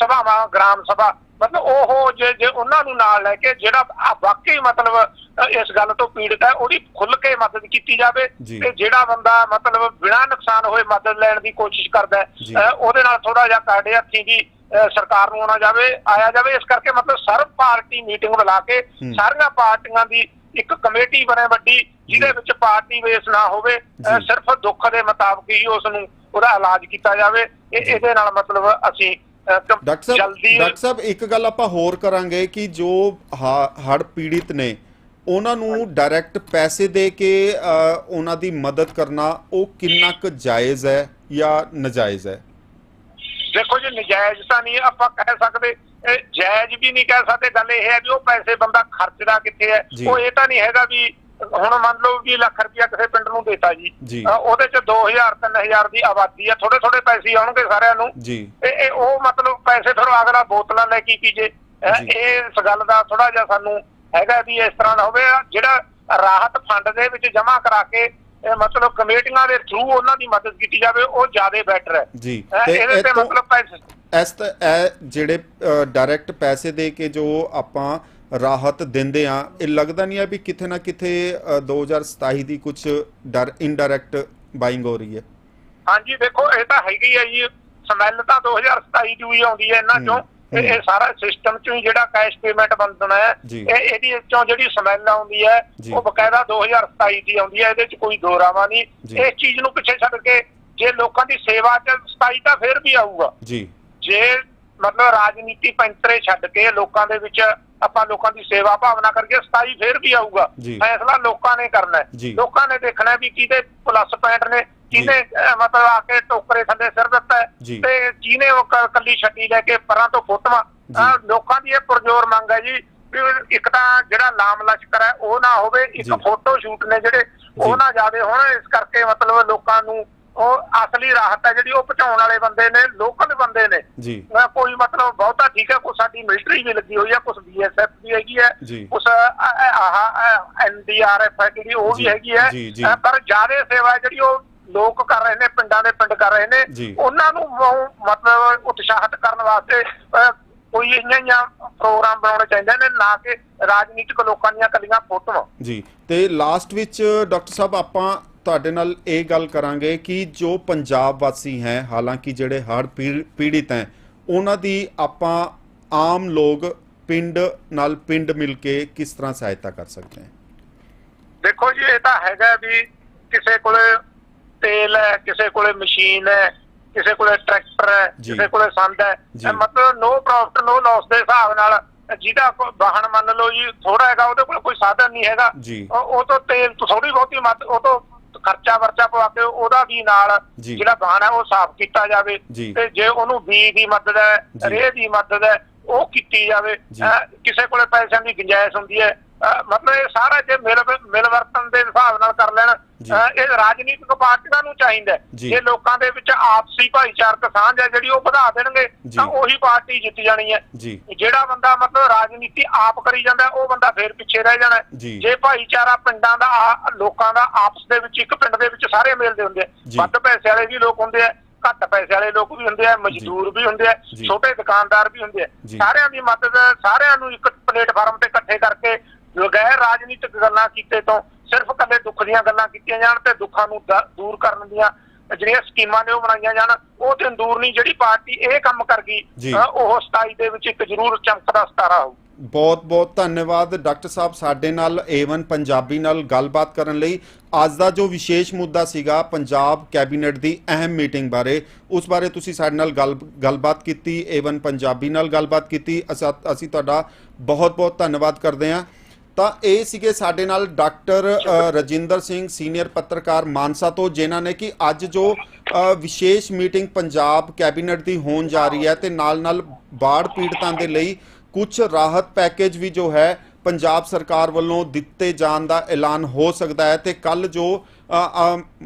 Speaker 2: ਸਭਾਵਾਂ ਗ੍ਰਾਮ ਸਭਾ ਮਤਲਬ ਉਹ ਜੇ ਜੇ ਉਹਨਾਂ ਨੂੰ ਨਾਲ ਲੈ ਕੇ ਜਿਹੜਾ ਵਾਕਈ ਮਤਲਬ ਇਸ ਗੱਲ ਤੋਂ ਪੀੜਤ ਹੈ ਉਹਦੀ ਖੁੱਲ ਕੇ ਮਦਦ ਕੀਤੀ ਜਾਵੇ। ਤੇ ਜਿਹੜਾ ਬੰਦਾ ਮਤਲਬ ਬਿਨਾਂ ਨੁਕਸਾਨ ਹੋਏ ਮਦਦ ਲੈਣ ਦੀ ਕੋਸ਼ਿਸ਼ ਕਰਦਾ ਉਹਦੇ ਨਾਲ ਥੋੜਾ ਜਿਹਾ ਕਾਡੇ ਹੱਥੀ ਅ, ਸਰਕਾਰ ਨੂੰ ਆਉਣਾ ਜਾਵੇ ਆਇਆ ਜਾਵੇ ਇਸ ਕਰਕੇ ਮਤਲਬ ਸਰਵ ਪਾਰਟੀ ਮੀਟਿੰਗ ਬੁਲਾ ਕੇ। ਸਾਰੀਆਂ ਪਾਰਟੀਆਂ ਦੀ ਇੱਕ ਕਮੇਟੀ ਬਣੇ ਵੱਡੀ ਜਿਹਦੇ। ਵਿੱਚ ਪਾਰਟੀ ਬੇਸ ਨਾ ਹੋਵੇ। ਸਿਰਫ ਦੁੱਖ ਦੇ ਮੁਤਾਬਕ ਹੀ ਉਸ ਨੂੰ ਉਹਦਾ ਇਲਾਜ ਕੀਤਾ ਜਾਵੇ। ਇਹਦੇ ਨਾਲ ਮਤਲਬ ਅਸੀਂ
Speaker 1: ਡਾਕਟਰ ਸਾਹਿਬ
Speaker 2: ਜਲਦੀ
Speaker 1: ਡਾਕਟਰ ਸਾਹਿਬ ਇੱਕ ਗੱਲ ਆਪਾਂ ਹੋਰ ਕਰਾਂਗੇ ਕਿ ਜੋ ਹੜ ਪੀੜਿਤ ਨੇ ਉਹਨਾਂ ਨੂੰ ਡਾਇਰੈਕਟ ਪੈਸੇ ਦੇ ਕੇ ਉਹਨਾਂ ਦੀ ਮਦਦ ਕਰਨਾ ਉਹ ਕਿੰਨਾ ਕੁ ਜਾਇਜ਼ ਹੈ ਜਾਂ ਨਜਾਇਜ਼ ਹੈ?
Speaker 2: ਦੇਖੋ ਜੀ ਨਜਾਇਜ਼ ਤਾਂ ਨਹੀਂ ਆਪਾਂ ਕਹਿ ਸਕਦੇ ਜਾਇਜ਼ ਵੀ ਨਹੀਂ ਕਹਿ ਸਕਦੇ ਗੱਲ ਇਹ ਹੈ ਵੀ ਉਹ ਪੈਸੇ ਬੰਦਾ ਖਰਚਦਾ ਕਿੱਥੇ ਹੈ। ਉਹ ਇਹ ਤਾਂ ਨਹੀਂ ਹੈਗਾ ਵੀ ਹੁਣ ਮੰਨ ਲਓ ਵੀ ਲੱਖ ਰੁਪਇਆ ਕਿਸੇ ਪਿੰਡ ਨੂੰ ਦੇਤਾ ਜੀ ਉਹਦੇ ਚ 2000 3000 ਦੀ ਆਬਾਦੀ ਹੈ ਥੋੜੇ ਥੋੜੇ ਪੈਸੇ ਆਉਣਗੇ ਸਾਰਿਆਂ ਨੂੰ।
Speaker 1: ਜੀ।
Speaker 2: ਇਹ ਇਹ ਉਹ ਮਤਲਬ ਪੈਸੇ ਫਿਰ ਉਹ ਅਗਲਾ ਬੋਤਲਾਂ ਲੈ ਕੇ ਪੀਜੇ
Speaker 1: ਜੀ।
Speaker 2: ਇਸ ਗੱਲ ਦਾ ਥੋੜਾ ਜਿਹਾ ਸਾਨੂੰ ਹੈਗਾ ਵੀ ਇਸ ਤਰ੍ਹਾਂ ਦਾ ਹੋਵੇ ਜਿਹੜਾ ਰਾਹਤ ਫੰਡ ਦੇ ਵਿੱਚ ਜਮ੍ਹਾਂ ਕਰਾ ਕੇ ਇਹ ਮਤਲਬ ਕਮੇਟੀਆਂ ਦੇ ਥਰੂ ਉਹਨਾਂ ਦੀ ਮਦਦ ਕੀਤੀ ਜਾਵੇ ਉਹ ਜ਼ਿਆਦਾ ਬੈਟਰ ਹੈ।
Speaker 1: ਜੀ।
Speaker 2: ਇਹਦੇ
Speaker 1: ਇਹ
Speaker 2: ਤੇ ਮਤਲਬ ਪੈਸੇ
Speaker 1: ਇਸ ਤ ਇਹ ਜਿਹੜੇ ਡਾਇਰੈਕਟ ਪੈਸੇ ਦੇ ਕੇ ਜੋ ਆਪਾਂ ਰਾਹਤ ਦਿੰਦੇ ਆ ਇਹ ਲੱਗਦਾ ਨਹੀਂ ਹੈ ਵੀ ਕਿਤੇ ਨਾ ਕਿਤੇ ਅ, 2027 ਦੀ ਕੁਝ ਇਨਡਾਇਰੈਕਟ ਬਾਇੰਗ ਹੋ ਰਹੀ ਹੈ
Speaker 2: ਹਾਂਜੀ ਦੇਖੋ ਇਹ ਤਾਂ ਹੈਗੀ ਹੈ ਜੀ ਸਮੈਲ ਤਾਂ 2027 ਚ ਵੀ ਆਉਂਦੀ ਹੈ ਇਹਨਾਂ ਚੋਂ ਇਹ। ਸਾਰਾ ਸਿਸਟਮ ਚੋਂ ਹੀ ਜਿਹੜਾ ਕੈਸ਼ ਪੇਮੈਂਟ ਬੰਦਣਾ ਹੈ। ਇਹ ਇਹਦੀ ਚੋਂ ਜਿਹੜੀ ਸਮੈਲ ਆਉਂਦੀ ਹੈ। ਉਹ ਬਕਾਇਦਾ 2027 ਦੀ ਆਉਂਦੀ ਹੈ ਇਹਦੇ ਚ ਕੋਈ ਦੋਰਾਵਾ ਨਹੀਂ। ਇਸ ਚੀਜ਼ ਨੂੰ ਪਿੱਛੇ ਛੱਡ ਕੇ ਜੇ ਲੋਕਾਂ ਦੀ ਸੇਵਾ ਚ 27 ਤਾਂ ਫੇਰ ਵੀ ਆਊਗਾ
Speaker 1: ਜੀ
Speaker 2: ਜੇ ਮਤਲਬ ਰਾਜਨੀਤੀ ਪੈਂਤਰੇ ਛੱਡ ਕੇ ਲੋਕਾਂ ਦੇ ਵਿੱਚ ਆਪਾਂ ਲੋਕਾਂ ਦੀ ਸੇਵਾ ਭਾਵਨਾ ਕਰਕੇ 27 ਫੇਰ ਵੀ ਆਊਗਾ। ਫੈਸਲਾ ਲੋਕਾਂ ਨੇ ਕਰਨਾ ਹੈ। ਲੋਕਾਂ ਨੇ ਦੇਖਣਾ ਵੀ ਕਿਹਦੇ ਪਲੱਸ ਪੁਆਇੰਟ ਨੇ ਕਿਹਨੇ ਮਤਲਬ ਆ ਕੇ ਟੋਕਰੇ ਥੱਲੇ ਸਿਰ ਦਿੱਤਾ। ਤੇ ਜਿਹਨੇ ਉਹ ਕੱਲੀ ਛੱਡੀ ਲੈ ਕੇ ਪਰਾਂ ਤੋਂ। ਅਹ, ਲੋਕਾਂ ਦੀ ਇਹ ਪੁਰਜੋਰ ਮੰਗ ਹੈ ਜੀ ਵੀ ਇੱਕ ਤਾਂ ਜਿਹੜਾ ਨਾਮ ਲਸ਼ਕਰ ਹੈ ਉਹ ਨਾ ਹੋਵੇ ਇੱਕ। ਫੋਟੋ ਸ਼ੂਟ ਨੇ ਜਿਹੜੇ ਉਹ ਨਾ ਜਾਦੇ ਹੋਣ ਇਸ ਕਰਕੇ ਮਤਲਬ ਲੋਕਾਂ ਨੂੰ ਉਹ ਅਸਲੀ ਰਾਹਤ ਹੈ ਜਿਹੜੀ ਉਹ ਪਹੁੰਚਾਉਣ ਵਾਲੇ ਬੰਦੇ ਨੇ ਲੋਕਲ ਬੰਦੇ ਨੇ
Speaker 1: ਜੀ
Speaker 2: ਕੋਈ ਮਤਲਬ ਬਹੁਤਾ ਠੀਕ ਹੈ ਕੋਈ ਸਾਡੀ ਮਿਲਟਰੀ ਵੀ ਲੱਗੀ ਹੋਈ ਹੈ ਕੁਝ ਬੀਐਸਐਫ ਵੀ ਹੈਗੀ ਹੈ
Speaker 1: ਜੀ।
Speaker 2: ਕੁਝ ਆਹ ਐਨਡੀਆਰਐਫ ਹੈ ਜਿਹੜੀ ਉਹ
Speaker 1: ਜੀ,
Speaker 2: ਵੀ ਹੈਗੀ ਹੈ
Speaker 1: ਜੀ, ਜੀ।
Speaker 2: ਪਰ ਜ਼ਿਆਦਾ ਸੇਵਾ ਜਿਹੜੀ ਉਹ ਲੋਕ ਕਰ ਰਹੇ ਨੇ ਪਿੰਡਾਂ ਦੇ ਪਿੰਡ ਕਰ ਰਹੇ ਨੇ
Speaker 1: ਜੀ।
Speaker 2: ਉਹਨਾਂ ਨੂੰ ਮਤਲਬ ਉਤਸ਼ਾਹਿਤ ਕਰਨ ਵਾਸਤੇ ਕੋਈ ਇੰਨੀਆਂ ਜਿਹੀਆਂ ਪ੍ਰੋਗਰਾਮ ਬਣਾਉਣੇ ਚਾਹੀਦੇ ਨੇ ਨਾ ਕਿ ਰਾਜਨੀਤਿਕ ਲੋਕਾਂ ਦੀਆਂ ਕੱਲੀਆਂ ਫੋਟੋਆਂ
Speaker 1: ਜੀ ਤੇ ਲਾਸਟ ਵਿੱਚ ਡਾਕਟਰ ਸਾਹਿਬ ਆਪਾਂ ਤੁਹਾਡੇ ਨਾਲ ਇਹ ਗੱਲ ਕਰਾਂਗੇ ਕਿ ਜੋ ਪੰਜਾਬ ਵਾਸੀ ਹੈ ਹਾਲਾਂਕਿ ਜਿਹੜੇ ਪੀੜ- ਪੀੜਿਤ ਹੈ ਉਹਨਾਂ ਦੀ ਆਪਾਂ ਆਮ ਲੋਕ ਪਿੰਡ ਨਾਲ ਪਿੰਡ ਮਿਲ ਕੇ ਕਿਸ ਤਰ੍ਹਾਂ ਸਹਾਇਤਾ ਕਰ ਸਕਦੇ ਹਾਂ
Speaker 2: ਦੇਖੋ ਜੀ ਇਹ ਤਾਂ ਹੈਗਾ ਵੀ ਕਿਸੇ ਕੋਲੇ ਤੇਲ ਹੈ ਕਿਸੇ ਕੋਲੇ ਮਸ਼ੀਨ ਹੈ ਕਿਸੇ ਕੋਲੇ ਟਰੈਕਟਰ ਹੈ। ਕਿਸੇ ਕੋਲੇ ਸੰਦ ਹੈ ਮਤਲਬ ਨੋ ਪ੍ਰੋਫਿਟ ਨੋ ਲਾਸ ਦੇ ਹਿਸਾਬ ਨਾਲ ਜਿਹਦਾ ਕੋਈ ਵਾਹਨ ਮੰਨ ਲਓ ਜੀ ਥੋੜਾ ਹੈਗਾ ਉਹਦੇ ਕੋਲ ਕੋਈ ਸਾਧਨ ਨਹੀਂ ਹੈਗਾ। ਉਹ ਤੋਂ ਤੇਲ ਥੋੜੀ ਬਹੁਤੀ ਮਤ ਉਹ ਤੋਂ ਖਰਚਾ ਵਰਚਾ ਪਵਾ ਕੇ ਉਹਦਾ ਵੀ ਨਾਲ। ਜਿਹੜਾ ਵਾਹਨ ਹੈ ਉਹ ਸਾਫ਼ ਕੀਤਾ ਜਾਵੇ। ਤੇ ਜੇ ਉਹਨੂੰ ਬੀਜ ਦੀ ਮਦਦ ਹੈ। ਰੇਹ ਦੀ ਮਦਦ ਹੈ ਉਹ ਕੀਤੀ ਜਾਵੇ ਕਿਸੇ ਕੋਲੇ ਪੈਸਿਆਂ ਦੀ ਗੁੰਜਾਇਸ਼ ਹੁੰਦੀ ਹੈ ਮਤਲਬ ਇਹ ਸਾਰਾ ਜੇ ਮਿਲ ਮਿਲ ਵਰਤਨ ਦੇ ਹਿਸਾਬ ਨਾਲ ਕਰ ਲੈਣ ਇਹ ਰਾਜਨੀਤਿਕ ਪਾਰਟੀਆਂ ਨੂੰ ਚਾਹੀਦਾ।
Speaker 1: ਜੀ।
Speaker 2: ਲੋਕਾਂ ਦੇ ਵਿੱਚ ਆਪਸੀ ਭਾਈਚਾਰਕ ਸਾਂਝ ਹੈ ਜਿਹੜੀ ਉਹ ਵਧਾ ਦੇਣਗੇ। ਤਾਂ ਉਹੀ ਪਾਰਟੀ ਜਿੱਤ ਜਾਣੀ ਹੈ ਜਿਹੜਾ ਬੰਦਾ ਮਤਲਬ ਰਾਜਨੀਤੀ ਆਪ ਕਰੀ ਜਾਂਦਾ ਉਹ ਬੰਦਾ ਫੇਰ ਪਿੱਛੇ ਰਹਿ ਜਾਣਾ।
Speaker 1: ਜੀ।
Speaker 2: ਭਾਈਚਾਰਾ ਪਿੰਡਾਂ ਦਾ ਲੋਕਾਂ ਦਾ ਆਪਸ ਦੇ ਵਿੱਚ ਇੱਕ ਪਿੰਡ ਦੇ ਵਿੱਚ ਸਾਰੇ ਮਿਲਦੇ ਹੁੰਦੇ ਆ। ਵੱਧ ਪੈਸੇ ਵਾਲੇ ਵੀ ਲੋਕ ਹੁੰਦੇ ਆ ਘੱਟ ਪੈਸੇ ਵਾਲੇ ਲੋਕ ਵੀ ਹੁੰਦੇ ਆ ਮਜ਼ਦੂਰ ਵੀ ਹੁੰਦੇ ਆ। ਛੋਟੇ ਦੁਕਾਨਦਾਰ ਵੀ ਹੁੰਦੇ ਆ। ਸਾਰਿਆਂ ਦੀ ਮਦਦ ਸਾਰਿਆਂ ਨੂੰ ਇੱਕ ਪਲੇਟਫਾਰਮ ਤੇ ਇਕੱਠੇ ਕਰਕੇ ਬਗੈਰ ਰਾਜਨੀਤਿਕ ਗੱਲਾਂ ਕੀਤੇ ਤੋਂ ਸਿਰਫ ਕੱਲੇ ਦੁੱਖ ਦੀਆਂ ਗੱਲਾਂ ਕੀਤੀਆਂ ਜਾਣ ਤੇ ਦੁੱਖਾਂ ਨੂੰ ਦੂਰ ਕਰਨ ਦੀਆਂ ਜਿਹੜੀਆਂ ਸਕੀਮਾਂ ਨੇ ਉਹ ਬਣਾਈਆਂ ਜਾਣ ਉਹ ਤੇ ਦੂਰ ਨਹੀਂ ਜਿਹੜੀ ਪਾਰਟੀ ਇਹ ਕੰਮ ਕਰ ਗਈ ਉਹ 27 ਦੇ ਵਿੱਚ ਇੱਕ ਜ਼ਰੂਰ ਚਮਕਦਾ ਸਤਾਰਾ ਹੋਊ।
Speaker 1: ਬਹੁਤ ਬਹੁਤ ਧੰਨਵਾਦ ਡਾਕਟਰ ਸਾਹਿਬ ਸਾਡੇ ਨਾਲ A1 ਪੰਜਾਬੀ ਨਾਲ ਗੱਲਬਾਤ ਕਰਨ ਲਈ। ਅੱਜ ਦਾ ਜੋ ਵਿਸ਼ੇਸ਼ ਮੁੱਦਾ ਸੀਗਾ ਪੰਜਾਬ ਕੈਬਨਿਟ ਦੀ ਅਹਿਮ ਮੀਟਿੰਗ ਬਾਰੇ ਉਸ ਬਾਰੇ ਤੁਸੀਂ ਸਾਡੇ ਨਾਲ ਗੱਲ ਗੱਲਬਾਤ ਕੀਤੀ A1 ਪੰਜਾਬੀ ਨਾਲ ਗੱਲਬਾਤ ਕੀਤੀ। ਅਸੀਂ ਤੁਹਾਡਾ ਬਹੁਤ ਬਹੁਤ ਧੰਨਵਾਦ ਕਰਦੇ ਹਾਂ। ਤਾਂ ਇਹ ਸੀਗੇ ਸਾਡੇ ਨਾਲ ਡਾਕਟਰ ਰਜਿੰਦਰ ਸਿੰਘ, ਸੀਨੀਅਰ ਪੱਤਰਕਾਰ ਮਾਨਸਾ ਤੋਂ, ਜਿਨ੍ਹਾਂ ਨੇ ਕਿ ਅੱਜ ਜੋ ਵਿਸ਼ੇਸ਼ ਮੀਟਿੰਗ ਪੰਜਾਬ ਕੈਬਨਿਟ ਦੀ ਹੋਣ ਜਾ ਰਹੀ ਹੈ ਤੇ ਨਾਲ ਨਾਲ ਬਾੜ ਪੀੜਤਾਂ ਦੇ ਲਈ ਕੁਝ ਰਾਹਤ ਪੈਕੇਜ ਵੀ ਜੋ ਹੈ, ਪੰਜਾਬ ਸਰਕਾਰ ਵੱਲੋਂ ਦਿੱਤੇ ਜਾਣ ਦਾ ਐਲਾਨ ਹੋ ਸਕਦਾ ਹੈ ਤੇ ਕੱਲ ਜੋ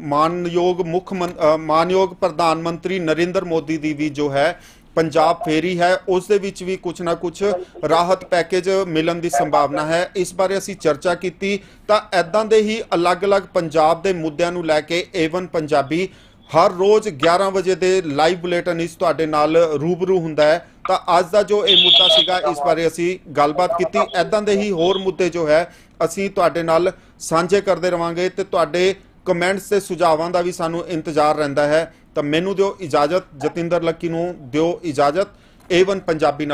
Speaker 1: ਮਾਨਯੋਗ ਮੁੱਖ ਮੰ- ਮਾਨਯੋਗ ਪ੍ਰਧਾਨ ਮੰਤਰੀ ਨਰਿੰਦਰ ਮੋਦੀ ਦੀ ਵੀ ਜੋ ਹੈ ਪੰਜਾਬ ਫੇਰੀ ਹੈ, ਉਸ ਦੇ ਵਿੱਚ ਵੀ ਕੁਝ ਨਾ ਕੁਝ ਰਾਹਤ ਪੈਕੇਜ ਮਿਲਣ ਦੀ ਸੰਭਾਵਨਾ ਹੈ। ਇਸ ਬਾਰੇ ਅਸੀਂ ਚਰਚਾ ਕੀਤੀ ਤਾਂ ਐਦਾਂ ਦੇ ਹੀ ਅਲੱਗ-ਅਲੱਗ ਪੰਜਾਬ ਦੇ ਮੁੱਦਿਆਂ ਨੂੰ ਲੈ ਕੇ ਏਵਨ ਪੰਜਾਬੀ ਹਰ ਰੋਜ਼ 11 ਵਜੇ ਦੇ ਲਾਈਵ ਬੁਲੇਟਿਨ ਇਸ ਤੁਹਾਡੇ ਨਾਲ ਰੂਬਰੂ ਹੁੰਦਾ ਹੈ। ਤਾਂ ਅੱਜ ਦਾ ਜੋ ਇਹ ਮੁੱਦਾ ਸੀਗਾ, ਇਸ ਬਾਰੇ ਅਸੀਂ ਗੱਲਬਾਤ ਕੀਤੀ। ਐਦਾਂ ਦੇ ਹੀ ਹੋਰ ਮੁੱਦੇ ਜੋ ਹੈ, ਅਸੀਂ ਤੁਹਾਡੇ ਨਾਲ ਸਾਂਝੇ ਕਰਦੇ ਰਵਾਂਗੇ ਤੇ ਤੁਹਾਡੇ ਕਮੈਂਟਸ ਤੇ ਸੁਝਾਵਾਂ ਦਾ ਵੀ ਸਾਨੂੰ ਇੰਤਜ਼ਾਰ ਰਹਿੰਦਾ ਹੈ। ਤਾਂ ਮੈਨੂੰ ਦਿਓ ਇਜਾਜ਼ਤ ਜਤਿੰਦਰ ਲੱਕੀ ਨੂੰ ਦਿਓ ਇਜਾਜ਼ਤ A1 ਪੰਜਾਬੀ ਨਾਲ